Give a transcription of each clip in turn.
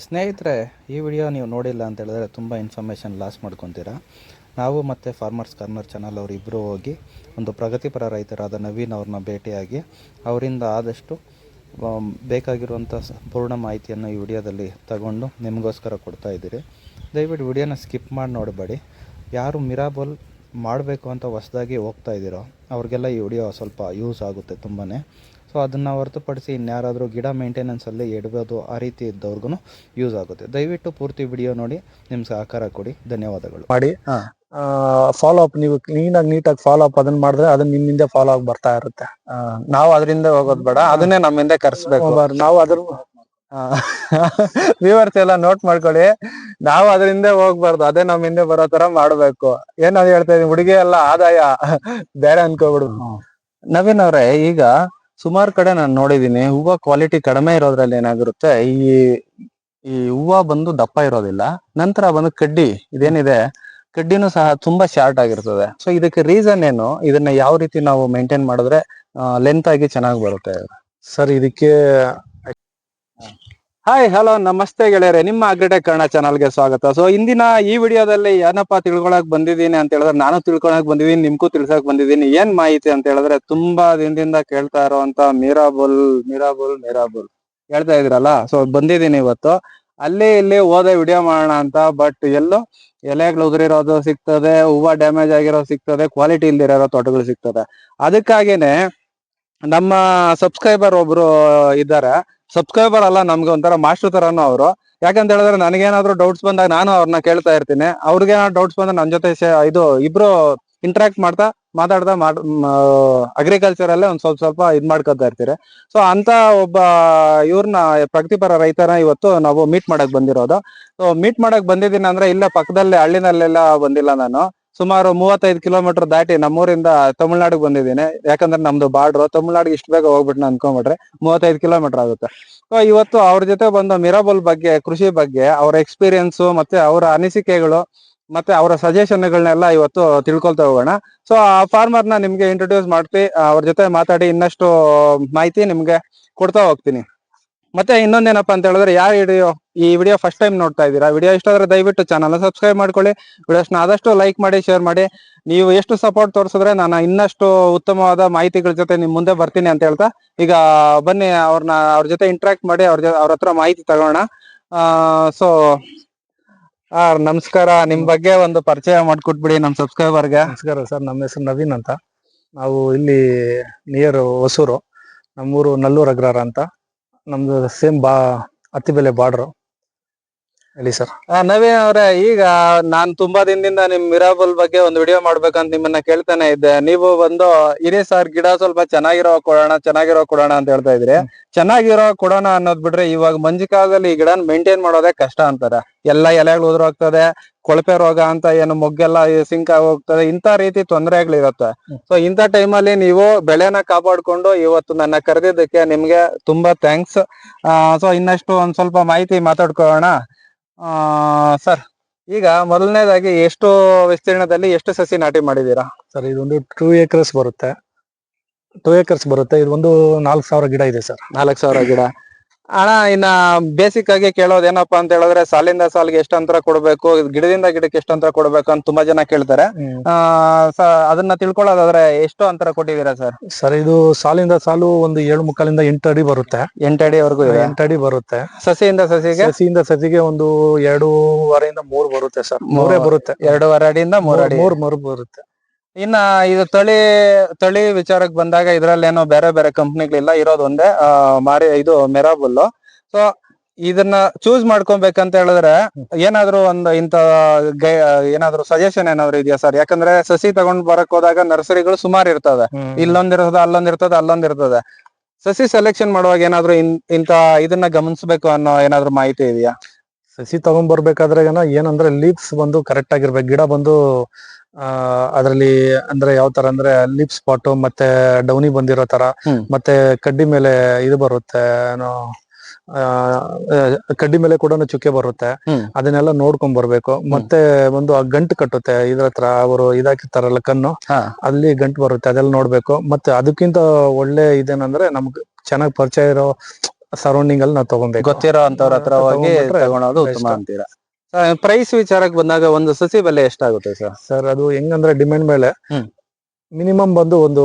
ಸ್ನೇಹಿತರೆ, ಈ ವಿಡಿಯೋ ನೀವು ನೋಡಿಲ್ಲ ಅಂತ ಹೇಳಿದ್ರೆ ತುಂಬ ಇನ್ಫಾರ್ಮೇಷನ್ ಲಾಸ್ ಮಾಡ್ಕೊತೀರಾ. ನಾವು ಮತ್ತು ಫಾರ್ಮರ್ಸ್ ಕಾರ್ನರ್ ಚಾನಲ್ ಅವರಿಬ್ಬರು ಹೋಗಿ ಒಂದು ಪ್ರಗತಿಪರ ರೈತರಾದ ನವೀನ್ ಅವ್ರನ್ನ ಭೇಟಿಯಾಗಿ ಅವರಿಂದ ಆದಷ್ಟು ಬೇಕಾಗಿರುವಂಥ ಪೂರ್ಣ ಮಾಹಿತಿಯನ್ನು ಈ ವಿಡಿಯೋದಲ್ಲಿ ತಗೊಂಡು ನಿಮಗೋಸ್ಕರ ಕೊಡ್ತಾ ಇದ್ದೀರಿ. ದಯವಿಟ್ಟು ವಿಡಿಯೋನ ಸ್ಕಿಪ್ ಮಾಡಿ ನೋಡಬೇಡಿ. ಯಾರು ಮಿರಾಬಲ್ ಮಾಡಬೇಕು ಅಂತ ಹೊಸದಾಗಿ ಹೋಗ್ತಾ ಇದ್ದೀರೋ, ಅವ್ರಿಗೆಲ್ಲ ಈ ವಿಡಿಯೋ ಸ್ವಲ್ಪ ಯೂಸ್ ಆಗುತ್ತೆ ತುಂಬಾ ಸೊ ಅದನ್ನು ಹೊರತುಪಡಿಸಿ ಇನ್ಯಾರಾದರೂ ಗಿಡ ಮೇಂಟೆನೆನ್ಸಲ್ಲಿ ಇಡ್ಬೋದು ಆ ರೀತಿ ಇದ್ದವ್ರಿಗೂ ಯೂಸ್ ಆಗುತ್ತೆ. ದಯವಿಟ್ಟು ಪೂರ್ತಿ ವಿಡಿಯೋ ನೋಡಿ ನಿಮ್ಮ ಸಹಕಾರ ಕೊಡಿ. ಧನ್ಯವಾದಗಳು. ಮಾಡಿ. ಫಾಲೋ ಅಪ್ ನೀವು ಕ್ಲೀನ್ ಆಗಿ ನೀಟಾಗಿ ಫಾಲೋ ಅಪ್ ಅದನ್ನ ಮಾಡಿದ್ರೆ ಅದನ್ನ ನಿಮ್ಮಿಂದ ಫಾಲೋ ಆಗಿ ಬರ್ತಾ ಇರುತ್ತೆ. ನಾವು ಅದರಿಂದ ಹೋಗೋದು ಬೇಡ ಅದನ್ನೇ ನಮ್ಮಿಂದ ಕರ್ಸ್ಬೇಕು. ನಾವು ಅದ್ರ ವ್ಯೂವರ್ಸ್ ಎಲ್ಲ ನೋಟ್ ಮಾಡ್ಕೊಳ್ಳಿ ನಾವು ಅದರಿಂದ ಹೋಗ್ಬಾರ್ದು ಅದೇ ನಮ್ ಹಿಂದೆ ಬರೋ ತರ ಮಾಡ್ಬೇಕು. ಏನದು ಹೇಳ್ತಾ ಇದೀನಿ ಹುಡುಗಿ ಎಲ್ಲ ಆದಾಯ ಬೇರೆ ಅನ್ಕೋಬಿಡು. ನವೀನ್ ಅವ್ರೆ ಈಗ ಸುಮಾರು ಕಡೆ ನಾನು ನೋಡಿದೀನಿ, ಹೂವ ಕ್ವಾಲಿಟಿ ಕಡಿಮೆ ಇರೋದ್ರಲ್ಲಿ ಏನಾಗಿರುತ್ತೆ, ಈ ಈ ಹೂವ ಬಂದು ದಪ್ಪ ಇರೋದಿಲ್ಲ, ನಂತರ ಬಂದು ಕಡ್ಡಿ, ಇದೇನಿದೆ, ಕಡ್ಡಿನೂ ಸಹ ತುಂಬಾ ಶಾರ್ಟ್ ಆಗಿರ್ತದೆ. ಸೊ ಇದಕ್ಕೆ ರೀಸನ್ ಏನು, ಇದನ್ನ ಯಾವ ರೀತಿ ನಾವು ಮೇಂಟೈನ್ ಮಾಡಿದ್ರೆ ಲೆಂತ್ ಆಗಿ ಚೆನ್ನಾಗಿ ಬರುತ್ತೆ? ಸರ್, ಇದಕ್ಕೆ ಹಾಯ್ ಹಲೋ ನಮಸ್ತೆ ಗೆಳೆಯರೆ. ನಿಮ್ಮ ಅಗ್ರಿಟೆಕ್ ಕನ್ನಡ ಚಾನಲ್ಗೆ ಸ್ವಾಗತ. ಸೊ ಇಂದಿನ ಈ ವಿಡಿಯೋದಲ್ಲಿ ಏನಪ್ಪ ತಿಳ್ಕೊಳಕ್ ಬಂದಿದ್ದೀನಿ ಅಂತ ಹೇಳಿದ್ರೆ ನಾನು ತಿಳ್ಕೊಳಕ್ ಬಂದಿದ್ದೀನಿ, ನಿಮ್ಗೂ ತಿಳ್ಸಕ್ ಬಂದಿದ್ದೀನಿ. ಏನ್ ಮಾಹಿತಿ ಅಂತ ಹೇಳಿದ್ರೆ ತುಂಬಾ ದಿನದಿಂದ ಕೇಳ್ತಾ ಇರುವಂತ ಮೀರಾಬುಲ್ ಮೀರಾಬುಲ್ ಮೀರಾಬುಲ್ ಹೇಳ್ತಾ ಇದ್ರಲ್ಲ ಸೊ ಬಂದಿದ್ದೀನಿ ಇವತ್ತು. ಅಲ್ಲಿ ಇಲ್ಲಿ ಓದೇ ವಿಡಿಯೋ ಮಾಡೋಣ ಅಂತ ಬಟ್ ಎಲ್ಲೋ ಎಲೆಗಳು ಉದುರಿರೋದು ಸಿಗ್ತದೆ, ಹೂವ ಡ್ಯಾಮೇಜ್ ಆಗಿರೋ ಸಿಗ್ತದೆ ಕ್ವಾಲಿಟಿ ಇಲ್ದಿರೋ ತೋಟಗಳು ಸಿಗ್ತದೆ. ಅದಕ್ಕಾಗೇನೆ ನಮ್ಮ ಸಬ್ಸ್ಕ್ರೈಬರ್ ಒಬ್ರು ಇದ್ದಾರೆ. ಸಬ್ಸ್ಕ್ರೈಬರ್ ಅಲ್ಲ ನಮ್ಗೆ ಒಂಥರ ಮಾಸ್ಟರ್ ತರನು ಅವರು. ಯಾಕಂತ ಹೇಳಿದ್ರೆ ನನಗೇನಾದ್ರು ಡೌಟ್ಸ್ ಬಂದಾಗ ನಾನು ಅವ್ರನ್ನ ಕೇಳ್ತಾ ಇರ್ತೀನಿ. ಅವ್ರಿಗೆ ಡೌಟ್ಸ್ ಬಂದ್ರೆ ನನ್ನ ಜೊತೆ ಇದು ಇಬ್ರು ಇಂಟ್ರಾಕ್ಟ್ ಮಾಡ್ತಾ ಮಾತಾಡ್ತಾ ಮಾಡ್ ಅಗ್ರಿಕಲ್ಚರ್ ಅಲ್ಲೇ ಒಂದ್ ಸ್ವಲ್ಪ ಸ್ವಲ್ಪ ಇದ್ ಮಾಡ್ಕೊತಾ ಇರ್ತೀರಿ. ಸೊ ಅಂತ ಒಬ್ಬ ಇವ್ರನ್ನ ಪ್ರಗತಿಪರ ರೈತನ ಇವತ್ತು ನಾವು ಮೀಟ್ ಮಾಡಕ್ ಬಂದಿರೋದು. ಸೊ ಮೀಟ್ ಮಾಡಕ್ ಬಂದಿದ್ದೀನಿ ಅಂದ್ರೆ ಇಲ್ಲೇ ಪಕ್ಕದಲ್ಲೇ ಹಳ್ಳಿನಲ್ಲೆಲ್ಲ ಬಂದಿಲ್ಲ ನಾನು. ಸುಮಾರು ಮೂವತ್ತೈದು ಕಿಲೋಮೀಟರ್ ದಾಟಿ ನಮ್ಮೂರಿಂದ ತಮಿಳ್ನಾಡಿಗೆ ಬಂದಿದ್ದೀನಿ. ಯಾಕಂದ್ರೆ ನಮ್ದು ಬಾರ್ಡ್ರು. ತಮಿಳ್ನಾಡಿಗೆ ಇಷ್ಟು ಬೇಗ ಹೋಗ್ಬಿಟ್ಟು ಅನ್ಕೊಂಡ್ಬಿಟ್ರೆ ಮೂವತ್ತೈದು ಕಿಲೋಮೀಟರ್ ಆಗುತ್ತೆ. ಸೊ ಇವತ್ತು ಅವ್ರ ಜೊತೆ ಬಂದು ಮಿರಾಬಲ್ ಬಗ್ಗೆ, ಕೃಷಿ ಬಗ್ಗೆ, ಅವರ ಎಕ್ಸ್ಪೀರಿಯನ್ಸು ಮತ್ತೆ ಅವರ ಅನಿಸಿಕೆಗಳು ಮತ್ತೆ ಅವರ ಸಜೆಷನ್ಗಳನ್ನೆಲ್ಲ ಇವತ್ತು ತಿಳ್ಕೊಳ್ತಾ ಹೋಗೋಣ. ಸೊ ಆ ಫಾರ್ಮರ್ನ ನಿಮ್ಗೆ ಇಂಟ್ರೊಡ್ಯೂಸ್ ಮಾಡ್ತಿ, ಅವ್ರ ಜೊತೆ ಮಾತಾಡಿ ಇನ್ನಷ್ಟು ಮಾಹಿತಿ ನಿಮ್ಗೆ ಕೊಡ್ತಾ ಹೋಗ್ತೀನಿ. ಮತ್ತೆ ಇನ್ನೊಂದೇನಪ್ಪ ಅಂತ ಹೇಳಿದ್ರೆ ಯಾರು ವಿಡಿಯೋ ಈ ವಿಡಿಯೋ ಫಸ್ಟ್ ಟೈಮ್ ನೋಡ್ತಾ ಇದ್ದೀರಾ? ವಿಡಿಯೋ ಇಷ್ಟ ಆದ್ರೆ ದಯವಿಟ್ಟು ಚಾನಲ್ ಸಬ್ಸ್ಕ್ರೈಬ್ ಮಾಡ್ಕೊಳ್ಳಿ. ವಿಡಿಯೋಸ್ನ ಆದಷ್ಟು ಲೈಕ್ ಮಾಡಿ ಶೇರ್ ಮಾಡಿ. ನೀವು ಎಷ್ಟು ಸಪೋರ್ಟ್ ತೋರಿಸಿದ್ರೆ ನಾನು ಇನ್ನಷ್ಟು ಉತ್ತಮವಾದ ಮಾಹಿತಿಗಳ ಜೊತೆ ನಿಮ್ ಮುಂದೆ ಬರ್ತೀನಿ ಅಂತ ಹೇಳ್ತಾ. ಈಗ ಬನ್ನಿ ಅವ್ರನ್ನ ಅವ್ರ ಜೊತೆ ಇಂಟ್ರಾಕ್ಟ್ ಮಾಡಿ, ಅವ್ರ ಅವ್ರ ಹತ್ರ ಮಾಹಿತಿ ತಗೋಣ. ಸೊ ನಮಸ್ಕಾರ. ನಿಮ್ ಬಗ್ಗೆ ಒಂದು ಪರಿಚಯ ಮಾಡ್ಕೊಟ್ಬಿಡಿ ನಮ್ ಸಬ್ಸ್ಕ್ರೈಬರ್ಗೆ ನಮಸ್ಕಾರ ಸರ್, ನಮ್ಮ ಹೆಸರು ನವೀನ್ ಅಂತ. ನಾವು ಇಲ್ಲಿ ನಿಯರ್ ಹೊಸೂರು. ನಮ್ಮೂರು ನಲ್ಲೂರು ಅಗ್ರಾರ ಅಂತ. ನಮ್ದು ಸೇಮ್ ಬಾ ಹತ್ತಿಬೆಲೆ ಬಾರ್ಡ್ರು ಹೇಳಿ ಸರ್ ನವೀನ್ ಅವ್ರೆ, ಈಗ ನಾನ್ ತುಂಬಾ ದಿನದಿಂದ ನಿಮ್ ಮಿರಾಬಲ್ ಬಗ್ಗೆ ಒಂದು ವಿಡಿಯೋ ಮಾಡ್ಬೇಕಂತ ನಿಮ್ಮನ್ನ ಕೇಳ್ತಾನೆ ಇದ್ದೆ. ನೀವು ಬಂದು, ಇರಿ ಸರ್ ಗಿಡ ಸ್ವಲ್ಪ ಚೆನ್ನಾಗಿರೋ ಕೊಡೋಣ ಚೆನ್ನಾಗಿರೋ ಕೊಡೋಣ ಅಂತ ಹೇಳ್ತಾ ಇದ್ರಿ ಚೆನ್ನಾಗಿರೋ ಕೊಡೋಣ ಅನ್ನೋದ್ ಬಿಟ್ರೆ ಇವಾಗ ಮಂಜಿಕಾಲದಲ್ಲಿ ಈ ಗಿಡನ ಮೇಂಟೈನ್ ಮಾಡೋದೇ ಕಷ್ಟ ಅಂತಾರೆ. ಎಲ್ಲಾ ಎಲೆಗಳು ಉದುರೋಗ್ತದೆ, ಕೊಳಪೆ ರೋಗ ಅಂತ ಏನು ಮೊಗ್ಗೆಲ್ಲ ಸಿಂಕ್ ಹೋಗ್ತದೆ ಇಂತ ರೀತಿ ತೊಂದರೆಗಳಿರುತ್ತೆ. ಸೊ ಇಂಥ ಟೈಮಲ್ಲಿ ನೀವು ಬೆಳೆನ ಕಾಪಾಡ್ಕೊಂಡು ಇವತ್ತು ನನ್ನ ಕರೆದಿದ್ದಕ್ಕೆ ನಿಮ್ಗೆ ತುಂಬಾ ಥ್ಯಾಂಕ್ಸ್ ಸೊ ಇನ್ನಷ್ಟು ಒಂದ್ ಸ್ವಲ್ಪ ಮಾಹಿತಿ ಮಾತಾಡ್ಕೊಳ್ಳೋಣ. ಸರ್ ಈಗ ಮೊದಲನೇದಾಗಿ ಎಷ್ಟು ವಿಸ್ತೀರ್ಣದಲ್ಲಿ ಎಷ್ಟು ಸಸಿ ನಾಟಿ ಮಾಡಿದ್ದೀರಾ? ಸರ್ ಇದೊಂದು ಟೂ ಏಕರ್ಸ್ ಬರುತ್ತೆ. ಟೂ ಏಕರ್ಸ್ ಬರುತ್ತೆ. ಇದೊಂದು ನಾಲ್ಕು ಸಾವಿರ ಗಿಡ ಇದೆ ಸರ್. ನಾಲ್ಕು ಸಾವಿರ ಗಿಡ. ಅಣ್ಣ ಇನ್ನ ಬೇಸಿಕ್ ಆಗಿ ಕೇಳೋದು ಏನಪ್ಪಾ ಅಂತ ಹೇಳಿದ್ರೆ ಸಾಲಿಂದ ಸಾಲಿಗೆ ಎಷ್ಟು ಅಂತರ ಕೊಡ್ಬೇಕು ಗಿಡದಿಂದ ಗಿಡಕ್ಕೆ ಎಷ್ಟು ಅಂತರ ಕೊಡ್ಬೇಕು ಅಂತ ತುಂಬಾ ಜನ ಕೇಳ್ತಾರೆ. ಆ ಅದನ್ನ ತಿಳ್ಕೊಳ್ಳೋದಾದ್ರೆ ಎಷ್ಟು ಅಂತರ ಕೊಟ್ಟಿದ್ದೀರಾ ಸರ್? ಸರ್ ಇದು ಸಾಲಿಂದ ಸಾಲು ಒಂದು ಏಳು ಮುಕ್ಕಾಲಿಂದ ಎಂಟು ಅಡಿ ಬರುತ್ತೆ. ಎಂಟು ಅಡಿವರೆಗೂ ಇದೆ? ಎಂಟು ಅಡಿ ಬರುತ್ತೆ. ಸಸಿಯಿಂದ ಸಸಿಗೆ? ಸಸಿಯಿಂದ ಸಸಿಗೆ ಒಂದು ಎರಡೂವರೆಯಿಂದ ಮೂರು ಬರುತ್ತೆ ಸರ್. ಮೂರೇ ಬರುತ್ತೆ. ಎರಡೂವರೆ ಅಡಿಯಿಂದ ಮೂರು ಅಡಿ. ಮೂರು ಮೂರು ಬರುತ್ತೆ. ಇನ್ನ ಇದು ತಳಿ ತಳಿ ವಿಚಾರಕ್ಕೆ ಬಂದಾಗ ಇದ್ರಲ್ಲಿ ಏನೋ ಬೇರೆ ಬೇರೆ ಕಂಪ್ನಿಗಳಿಲ್ಲ ಇರೋದು ಒಂದೇ ಮಾರಿ ಇದು ಮೆರಾಬುಲ್ ಸೊ ಇದನ್ನ ಚೂಸ್ ಮಾಡ್ಕೊಬೇಕಂತ ಹೇಳಿದ್ರೆ ಏನಾದ್ರು ಒಂದು ಇಂತ ಗೈ ಏನಾದ್ರು ಸಜೆಷನ್ ಏನಾದ್ರು ಇದೆಯಾ ಸರ್ ಯಾಕಂದ್ರೆ ಸಸಿ ತಗೊಂಡ್ ಬರಕ್ ಹೋದಾಗ ನರ್ಸರಿಗಳು ಸುಮಾರು ಇರ್ತದೆ ಇಲ್ಲೊಂದಿರ್ತದೆ ಅಲ್ಲೊಂದಿರ್ತದೆ ಅಲ್ಲೊಂದಿರ್ತದೆ ಸಸಿ ಸೆಲೆಕ್ಷನ್ ಮಾಡುವಾಗ ಏನಾದ್ರು ಇನ್ ಇಂತ ಇದನ್ನ ಗಮನಿಸಬೇಕು ಅನ್ನೋ ಏನಾದ್ರು ಮಾಹಿತಿ ಇದೆಯಾ? ಸಸಿ ತಗೊಂಡ್ ಬರ್ಬೇಕಾದ್ರೆ ಏನಂದ್ರೆ ಲೀವ್ಸ್ ಬಂದು ಕರೆಕ್ಟ್ ಆಗಿರ್ಬೇಕು. ಗಿಡ ಬಂದು ಅದರಲ್ಲಿ ಅದ್ರಲ್ಲಿ ಅಂದ್ರೆ ಯಾವ ತರ ಅಂದ್ರೆ ಲೀಪ್ ಸ್ಪಾಟ್ ಮತ್ತೆ ಡೌನಿ ಬಂದಿರೋ ತರ ಮತ್ತೆ ಕಡ್ಡಿ ಮೇಲೆ ಇದು ಬರುತ್ತೆ ಏನೋ ಕಡ್ಡಿ ಮೇಲೆ ಕೂಡ ಚುಕ್ಕೆ ಬರುತ್ತೆ. ಅದನ್ನೆಲ್ಲ ನೋಡ್ಕೊಂಡ್ ಬರ್ಬೇಕು. ಮತ್ತೆ ಒಂದು ಆ ಗಂಟು ಕಟ್ಟುತ್ತೆ ಇದ್ರ ಹತ್ರ ಅವರು ಇದಾಕಿರ್ತಾರಲ್ಲ ಕಣ್ಣು. ಅಲ್ಲಿ ಗಂಟು ಬರುತ್ತೆ ಅದೆಲ್ಲ ನೋಡ್ಬೇಕು. ಮತ್ತೆ ಅದಕ್ಕಿಂತ ಒಳ್ಳೆ ಇದೇನಂದ್ರೆ ನಮ್ಗೆ ಚೆನ್ನಾಗಿ ಪರಿಚಯ ಇರೋ ಸರೌಂಡಿಂಗ್ ಅಲ್ಲಿ ನಾವು ತಗೊಬೇಕು. ಗೊತ್ತಿರೋ ಅಂತವ್ರ ಹತ್ರ ಹೋಗಿ ತಗೊಳೋದು ಉತ್ತಮ ಅಂತೀರಾ? ಪ್ರೈಸ್ ವಿಚಾರಕ್ಕೆ ಬಂದಾಗ ಒಂದು ಸಸಿ ಬೆಲೆ ಎಷ್ಟಾಗುತ್ತೆ ಸರ್? ಸರ್ ಅದು ಹೆಂಗಂದ್ರೆ ಡಿಮ್ಯಾಂಡ್ ಮೇಲೆ ಮಿನಿಮಮ್ ಬಂದು ಒಂದು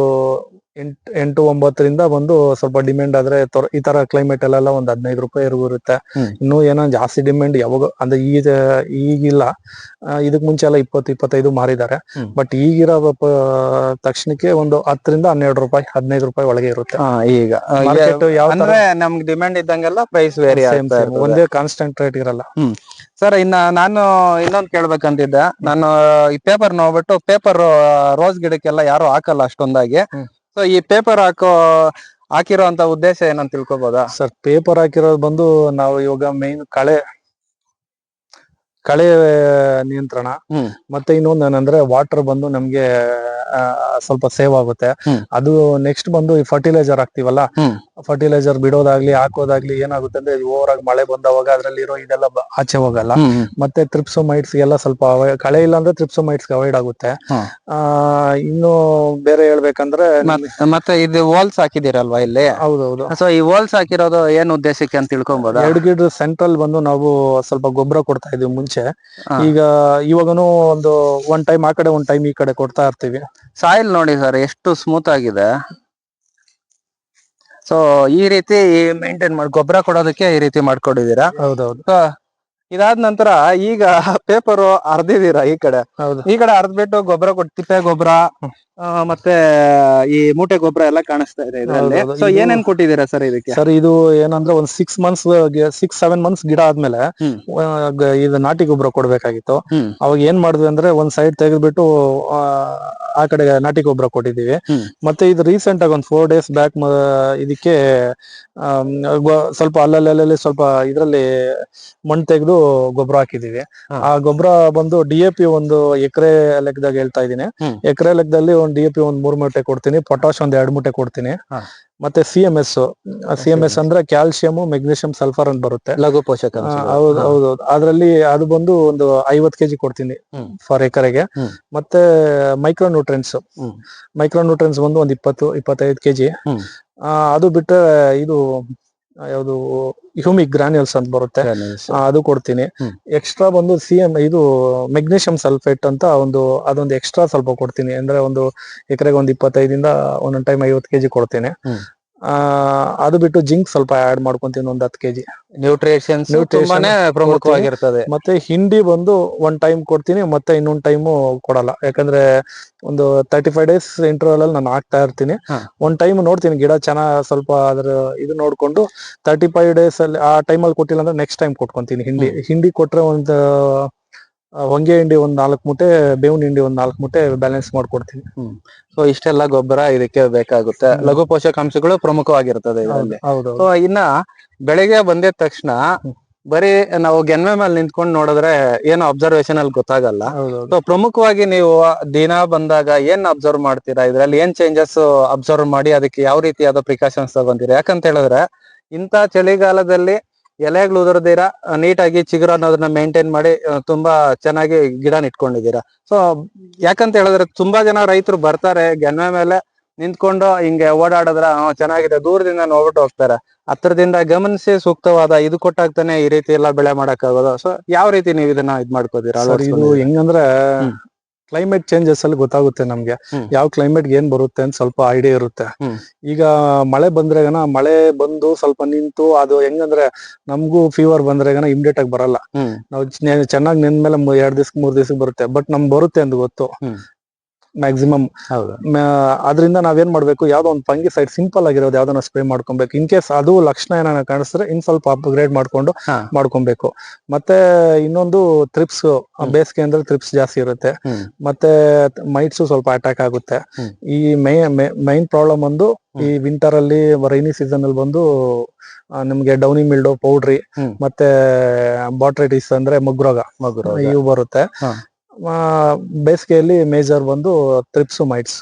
ಎಂಟ್ ಎಂಟು ಒಂಬತ್ತರಿಂದ ಬಂದು ಸ್ವಲ್ಪ ಡಿಮ್ಯಾಂಡ್ ಆದ್ರೆ ತೊರ್- ಈ ತರ ಕ್ಲೈಮೇಟ್ ಅಲ್ಲೆಲ್ಲ ಒಂದ್ ಹದಿನೈದು ರೂಪಾಯಿ ಇರುತ್ತೆ. ಹ್ಮ್. ಇನ್ನು ಏನೋ ಜಾಸ್ತಿ ಡಿಮ್ಯಾಂಡ್ ಯಾವಾಗ ಅಂದ್ರೆ ಈಗ ಈಗಿಲ್ಲ. ಆ, ಇದಕ್ ಮುಂಚೆ ಎಲ್ಲ ಇಪ್ಪತ್ತು ಇಪ್ಪತ್ತೈದು ಮಾರಿದ್ದಾರೆ. ಹ್ಮ್. ಬಟ್ ಈಗಿರೋ ಪ- ತಕ್ಷಣಕ್ಕೆ ಒಂದು ಹತ್ತರಿಂದ ಹನ್ನೆರಡು ರೂಪಾಯಿ ಹದಿನೈದು ರೂಪಾಯಿ ಒಳಗೆ ಇರುತ್ತೆ. ಹಾ, ಈಗ ಆ, ಮಾರ್ಕೆಟ್ ಯಾವ ತರ? ಅಂದ್ರೆ ನಮ್ಗೆ ಡಿಮ್ಯಾಂಡ್ ಇದ್ದಂಗೆಲ್ಲ ಪ್ರೈಸ್ ವೇರಿ same, same. ಒಂದೇ ಕಾನ್ಸ್ಟೆಂಟ್ ರೇಟ್ ಇರಲ್ಲ. ಸರ್ ಇನ್ನ ನಾನು ಇನ್ನೊಂದ್ ಕೇಳ್ಬೇಕಂತಿದ್ದೆ. ನಾನು ಈ ಪೇಪರ್ ನೋಡ್ಬಿಟ್ಟು ಪೇಪರ್ ರೋಸ್ ಗಿಡಕ್ಕೆಲ್ಲ ಯಾರು ಹಾಕಲ್ಲ ಅಷ್ಟೊಂದಾಗಿ. ಹ್ಮ್. ಸೊ ಈ ಪೇಪರ್ ಹಾಕೋ, ಹಾಕಿರೋ ಅಂತ ಉದ್ದೇಶ ಏನಂತ ತಿಳ್ಕೊಬೋದಾ? ಸರ್ ಪೇಪರ್ ಹಾಕಿರೋದು ಬಂದು ನಾವು ಇವಾಗ ಮೇನ್ ಕಳೆ ಕಳೆ ನಿಯಂತ್ರಣ. ಮತ್ತೆ ಇನ್ನೊಂದು ಏನಂದ್ರೆ ವಾಟರ್ ಬಂದು ನಮ್ಗೆ ಸ್ವಲ್ಪ ಸೇವ್ ಆಗುತ್ತೆ. ಅದು ನೆಕ್ಸ್ಟ್ ಬಂದು ಈ ಫರ್ಟಿಲೈಸರ್ ಹಾಕ್ತಿವಲ್ಲ. ಫರ್ಟಿಲೈಸರ್ ಬಿಡೋದಾಗ್ಲಿ ಹಾಕೋದಾಗ್ಲಿ ಏನಾಗುತ್ತೆ ಅಂದ್ರೆ ಓವರ್ ಆಗಿ ಮಳೆ ಬಂದವಾಗ ಅದ್ರಲ್ಲಿರೋ ಇದೆಲ್ಲ ಆಚೆ ಹೋಗಲ್ಲ. ಮತ್ತೆ ಟ್ರಿಪ್ಸೋಮೈಟ್ಸ್ ಎಲ್ಲ ಸ್ವಲ್ಪ ಕಳೆ ಇಲ್ಲ ಅಂದ್ರೆ ಟ್ರಿಪ್ಸೋಮೈಟ್ಸ್ ಅವಾಯ್ಡ್ ಆಗುತ್ತೆ. ಇನ್ನು ಬೇರೆ ಹೇಳ್ಬೇಕಂದ್ರೆ ಮತ್- ಮತ್ತೆ ಇದು ವಾಲ್ಸ್ ಹಾಕಿದಿರಲ್ವಾ ಇಲ್ಲಿ? ಹೌದೌದು. ಸೊ ಈ ವಾಲ್ಸ್ ಹಾಕಿರೋದು ಏನ್ ಉದ್ದೇಶಕ್ಕೆ ಅಂತ ತಿಳ್ಕೊಬಹುದು ಎರಡು ಗಿಡ ಸೆಂಟ್ರಲ್ ಬಂದು ನಾವು ಸ್ವಲ್ಪ ಗೊಬ್ಬರ ಕೊಡ್ತಾ ಇದೀವಿ ಮುಂಚೆ. ಹಾ. ಈಗ ಇವಾಗನು ಒಂದು ಒನ್ ಟೈಮ್ ಆ ಕಡೆ ಒಂದ್ ಟೈಮ್ ಈ ಕಡೆ ಕೊಡ್ತಾ ಇರ್ತೀವಿ. ಸಾಯಿಲ್ ನೋಡಿ ಸರ್ ಎಷ್ಟು ಸ್ಮೂತ್ ಆಗಿದೆ. ಸೊ ಈ ರೀತಿ ಮೇಂಟೈನ್ ಮಾಡಿ ಗೊಬ್ಬರ ಕೊಡೋದಕ್ಕೆ ಈ ರೀತಿ ಮಾಡ್ಕೊಂಡಿದೀರಾ ಹೌದೌದು. ಇದಾದ ನಂತರ ಈಗ ಪೇಪರ್ ಅರ್ದಿದೀರಾ ಈ ಕಡೆ? ಹೌದು. ಈ ಕಡೆ ಅರ್ದ್ಬಿಟ್ಟು ಗೊಬ್ಬರ ಕೊಟ್ಟು ತಿಪ್ಪೆ ಗೊಬ್ಬರ ಮತ್ತೆ ಈ ಮೂಟೆ ಗೊಬ್ಬರ ಎಲ್ಲ ಕಾಣಿಸ್ತಾ ಇದೆ ಇದರಲ್ಲಿ. ಸೊ ಏನೇನ್ ಕೊಟ್ಟಿದ್ದೀರಾ ಸರ್ ಇದಕ್ಕೆ? ಸರ್ ಇದು ಏನಂದ್ರೆ ಒಂದ್ six months six seven months ಗಿಡ ಆದ್ಮೇಲೆ ಇದು ನಾಟಿ ಗೊಬ್ಬರ ಕೊಡ್ಬೇಕಾಗಿತ್ತು. ಅವಾಗ ಏನ್ ಮಾಡಿದ್ವಿ ಅಂದ್ರೆ ಒಂದ್ ಸೈಡ್ ತೆಗೆದ್ಬಿಟ್ಟು ಆ, ಕಡೆ ನಾಟಿ ಗೊಬ್ಬರ ಕೊಟ್ಟಿದೀವಿ ಮತ್ತೆ ಇದು ರೀಸೆಂಟ್ ಆಗಿ ಒಂದ್ ಫೋರ್ ಡೇಸ್ ಬ್ಯಾಕ್ ಇದಕ್ಕೆ ಸ್ವಲ್ಪ ಅಲ್ಲಲ್ಲಿ ಸ್ವಲ್ಪ ಇದ್ರಲ್ಲಿ ಮಣ್ಣು ತೆಗೆದು ಗೊಬ್ಬರ ಹಾಕಿದೀವಿ ಆ ಗೊಬ್ಬರ ಬಂದು ಡಿ ಎ ಪಿ ಒಂದು ಎಕರೆ ಲೆಕ್ಕದಾಗ ಹೇಳ್ತಾ ಇದೀನಿ. ಎಕರೆ ಲೆಕ್ಕದಲ್ಲಿ ಒಂದ್ ಡಿ ಪಿ ಒಂದ್ ಮೂರ್ ಮೂಟೆ ಕೊಡ್ತೀನಿ ಪೊಟಾಶ್ ಒಂದ್ ಎರಡ್ ಮೂಟೆ ಕೊಡ್ತೀನಿ. ಮತ್ತೆ C M S C M S ಅಂದ್ರೆ ಕ್ಯಾಲ್ಸಿಯಂ ಮೆಗ್ನೀಷಿಯಂ ಸಲ್ಫರ್ ಅಂತ ಬರುತ್ತೆ. ಲಘು ಪೋಷಕ ಹೌದು ಹೌದು. ಅದ್ರಲ್ಲಿ ಅದು ಬಂದು ಒಂದು ಐವತ್ ಕೆಜಿ ಕೊಡ್ತೀನಿ ಫಾರ್ ಎಕರೆಗೆ. ಮತ್ತೆ ಮೈಕ್ರೋ ನ್ಯೂಟ್ರೆನ್ಸ್ ಮೈಕ್ರೋ ನ್ಯೂಟ್ರೆನ್ಸ್ ಬಂದು ಒಂದ್ ಇಪ್ಪತ್ತು ಇಪ್ಪತ್ತೈದು ಕೆಜಿ. ಆ ಅದು ಬಿಟ್ರೆ ಇದು ಯಾವುದು ಹ್ಯೂಮಿಕ್ ಗ್ರಾನ್ಯೂಲ್ಸ್ ಅಂತ ಬರುತ್ತೆ. ಅದು ಕೊಡ್ತೀನಿ. ಎಕ್ಸ್ಟ್ರಾ ಬಂದು ಸಿ ಎಂ ಇದು ಮೆಗ್ನೀಷಿಯಂ ಸಲ್ಫೇಟ್ ಅಂತ ಒಂದು ಅದೊಂದು ಎಕ್ಸ್ಟ್ರಾ ಸ್ವಲ್ಪ ಕೊಡ್ತೀನಿ. ಅಂದ್ರೆ ಒಂದು ಎಕರೆಗೆ ಒಂದು ಇಪ್ಪತ್ತೈದಿಂದ ಒಂದೊಂದ್ ಟೈಮ್ ಐವತ್ತು ಕೆಜಿ ಕೊಡ್ತೀನಿ. ಆ ಅದು ಬಿಟ್ಟು ಜಿಂಕ್ ಸ್ವಲ್ಪ ಆಡ್ ಮಾಡ್ಕೊಂತೀನಿ ಒಂದ್ ಹತ್ತು ಕೆಜಿ. ನ್ಯೂಟ್ರಿಷನ್ಸ್ ತುಂಬಾನೇ ಪ್ರಮುಖವಾಗಿರ್ತದೆ. ಮತ್ತೆ ಹಿಂಡಿ ಬಂದು ಒನ್ ಟೈಮ್ ಕೊಡ್ತೀನಿ ಮತ್ತೆ ಇನ್ನೊಂದ್ ಟೈಮು ಕೊಡಲ್ಲ. ಯಾಕಂದ್ರೆ ಒಂದು ತರ್ಟಿ ಫೈವ್ ಡೇಸ್ ಇಂಟರ್ವಲ್ ಅಲ್ಲಿ ನಾನು ಹಾಕ್ತಾ ಇರ್ತೀನಿ. ಒನ್ ಒಂದ್ ಟೈಮ್ ನೋಡ್ತೀನಿ ಗಿಡ ಚೆನ್ನಾಗ್ ಸ್ವಲ್ಪ ಅದ್ರ ಇದು ನೋಡ್ಕೊಂಡು ತರ್ಟಿ ಫೈವ್ ಡೇಸ್ ಅಲ್ಲಿ ಆ ಟೈಮಲ್ಲಿ ಕೊಟ್ಟಿಲ್ಲ ಅಂದ್ರೆ ನೆಕ್ಸ್ಟ್ ಟೈಮ್ ಕೊಟ್ಕೊಂತೀನಿ ಹಿಂಡಿ. ಹಿಂಡಿ ಕೊಟ್ರೆ ಒಂದು ಹೊಂಗೆ ಹಿಂಡಿ ಒಂದ್ ನಾಲ್ಕು ಮೂಟೆ ಬೇವಿನ ಹಿಂಡಿ ಒಂದ್ ನಾಲ್ಕು ಮೂಟೆ ಬ್ಯಾಲೆನ್ಸ್ ಮಾಡ್ಕೊಡ್ತೀವಿ. ಸೊ ಇಷ್ಟೆಲ್ಲ ಗೊಬ್ಬರ ಇದಕ್ಕೆ ಬೇಕಾಗುತ್ತೆ. ಲಘು ಪೋಷಕಾಂಶಗಳು ಪ್ರಮುಖವಾಗಿರ್ತದೆ ಇದರಲ್ಲಿ. ಹೌದು ಸೊ ಇನ್ನ ಬೆಳಿಗ್ಗೆ ಬಂದಿದ ತಕ್ಷಣ ಬರೀ ನಾವು ಗೆನ್ಮೆ ಮೇಲೆ ನಿಂತ್ಕೊಂಡು ನೋಡಿದ್ರೆ ಏನು ಅಬ್ಸರ್ವೇಷನ್ ಅಲ್ಲಿ ಗೊತ್ತಾಗಲ್ಲ. ಸೊ ಪ್ರಮುಖವಾಗಿ ನೀವು ದಿನ ಬಂದಾಗ ಏನ್ ಅಬ್ಸರ್ವ್ ಮಾಡ್ತೀರಾ? ಇದ್ರಲ್ಲಿ ಏನ್ ಚೇಂಜಸ್ ಅಬ್ಸರ್ವ್ ಮಾಡಿ ಅದಕ್ಕೆ ಯಾವ ರೀತಿಯಾದ ಪ್ರಿಕಾಷನ್ಸ್ ತಗೊಂತೀರಾ? ಯಾಕಂತ ಹೇಳಿದ್ರೆ ಇಂತ ಚಳಿಗಾಲದಲ್ಲಿ ಎಲೆಗಳು ಉದುರದಿರ ನೀಟಾಗಿ ಚಿಗುರು ಅನ್ನೋದನ್ನ ಮೇಂಟೈನ್ ಮಾಡಿ ತುಂಬಾ ಚೆನ್ನಾಗಿ ಗಿಡ ಇಟ್ಕೊಂಡಿದ್ದೀರಾ. ಸೊ ಯಾಕಂತ ಹೇಳಿದ್ರೆ ತುಂಬಾ ಜನ ರೈತರು ಬರ್ತಾರೆ ಗೆನ್ಮೆ ಮೇಲೆ ನಿಂತ್ಕೊಂಡು ಹಿಂಗೆ ಓಡಾಡಿದ್ರ "ಹ್ಮ್, ಚೆನ್ನಾಗಿದೆ ದೂರದಿಂದ ನೋಡ್ಬಿಟ್ಟು ಹೋಗ್ತಾರೆ. ಹತ್ರದಿಂದ ಗಮನಿಸಿ ಸೂಕ್ತವಾದ ಇದು ಕೊಟ್ಟಾಗ್ತಾನೆ ಈ ರೀತಿ ಎಲ್ಲ ಬೆಳೆ ಮಾಡಕ್ಕಾಗೋದು. ಸೊ ಯಾವ ರೀತಿ ನೀವು ಇದನ್ನ ಇದ್ ಮಾಡ್ಕೋತೀರಾ ಹೆಂಗಂದ್ರ. ಕ್ಲೈಮೇಟ್ ಚೇಂಜಸ್ ಅಲ್ಲಿ ಗೊತ್ತಾಗುತ್ತೆ ನಮ್ಗೆ. ಯಾವ ಕ್ಲೈಮೇಟ್ ಏನ್ ಬರುತ್ತೆ ಅಂತ ಸ್ವಲ್ಪ ಐಡಿಯಾ ಇರುತ್ತೆ. ಈಗ ಮಳೆ ಬಂದ್ರೆಗನ ಮಳೆ ಬಂದು ಸ್ವಲ್ಪ ನಿಂತು ಅದು ಹೆಂಗಂದ್ರೆ ನಮಗೂ ಫೀವರ್ ಬಂದ್ರೆಗನ ಇಮಿಡಿಯೇಟ್ ಆಗಿ ಬರಲ್ಲ. ನಾವು ಚೆನ್ನಾಗಿ ನಿಂದ್ಮೇಲೆ ಮೇಲೆ ಎರಡ್ ದಿವ್ಸ ಮೂರ್ ದಿವ್ಸಕ್ಕೆ ಬರುತ್ತೆ. ಬಟ್ ನಮ್ಗೆ ಬರುತ್ತೆ ಅಂತ ಗೊತ್ತು. ಮ್ಯಾಕ್ಸಿಮಮ್ ಅದರಿಂದ ನಾವೇನ್ ಮಾಡ್ಬೇಕು? ಯಾವ್ದೋ ಒಂದು ಫಂಗಿ ಸೈಡ್ ಸಿಂಪಲ್ ಆಗಿರೋದು ಯಾವ್ದನ್ನ ಸ್ಪ್ರೇ ಮಾಡ್ಕೊಬೇಕು. ಇನ್ ಕೇಸ್ ಅದು ಲಕ್ಷಣ ಏನಾನ ಕಾಣಿಸಿದ್ರೆ ಇನ್ ಸ್ವಲ್ಪ ಅಪ್ಗ್ರೇಡ್ ಮಾಡ್ಕೊಂಡು ಮಾಡ್ಕೊಬೇಕು. ಮತ್ತೆ ಇನ್ನೊಂದು ತ್ರಿಪ್ಸ್. ಬೇಸಿಗೆ ಅಂದ್ರೆ ತ್ರಿಪ್ಸ್ ಜಾಸ್ತಿ ಇರುತ್ತೆ. ಮತ್ತೆ ಮೈಟ್ಸ್ ಸ್ವಲ್ಪ ಅಟ್ಯಾಕ್ ಆಗುತ್ತೆ. ಈ ಮೈ ಮೈನ್ ಪ್ರಾಬ್ಲಮ್ ಒಂದು ಈ ವಿಂಟರ್ ಅಲ್ಲಿ ರೈನಿ ಸೀಸನ್ ಅಲ್ಲಿ ಬಂದು ನಿಮ್ಗೆ ಡೌನಿ ಮಿಲ್ಡೋ ಪೌಡ್ರಿ ಮತ್ತೆ ಬಾಟ್ರೈಟಿಸ್ ಅಂದ್ರೆ ಮಗ್ರೋಗ. ಮಗುರು ಇವು ಬರುತ್ತೆ. ಬೇಸಿಗೆಯಲ್ಲಿ ಮೇಜರ್ ಬಂದು ತ್ರಿಪ್ಸು ಮೈಟ್ಸ್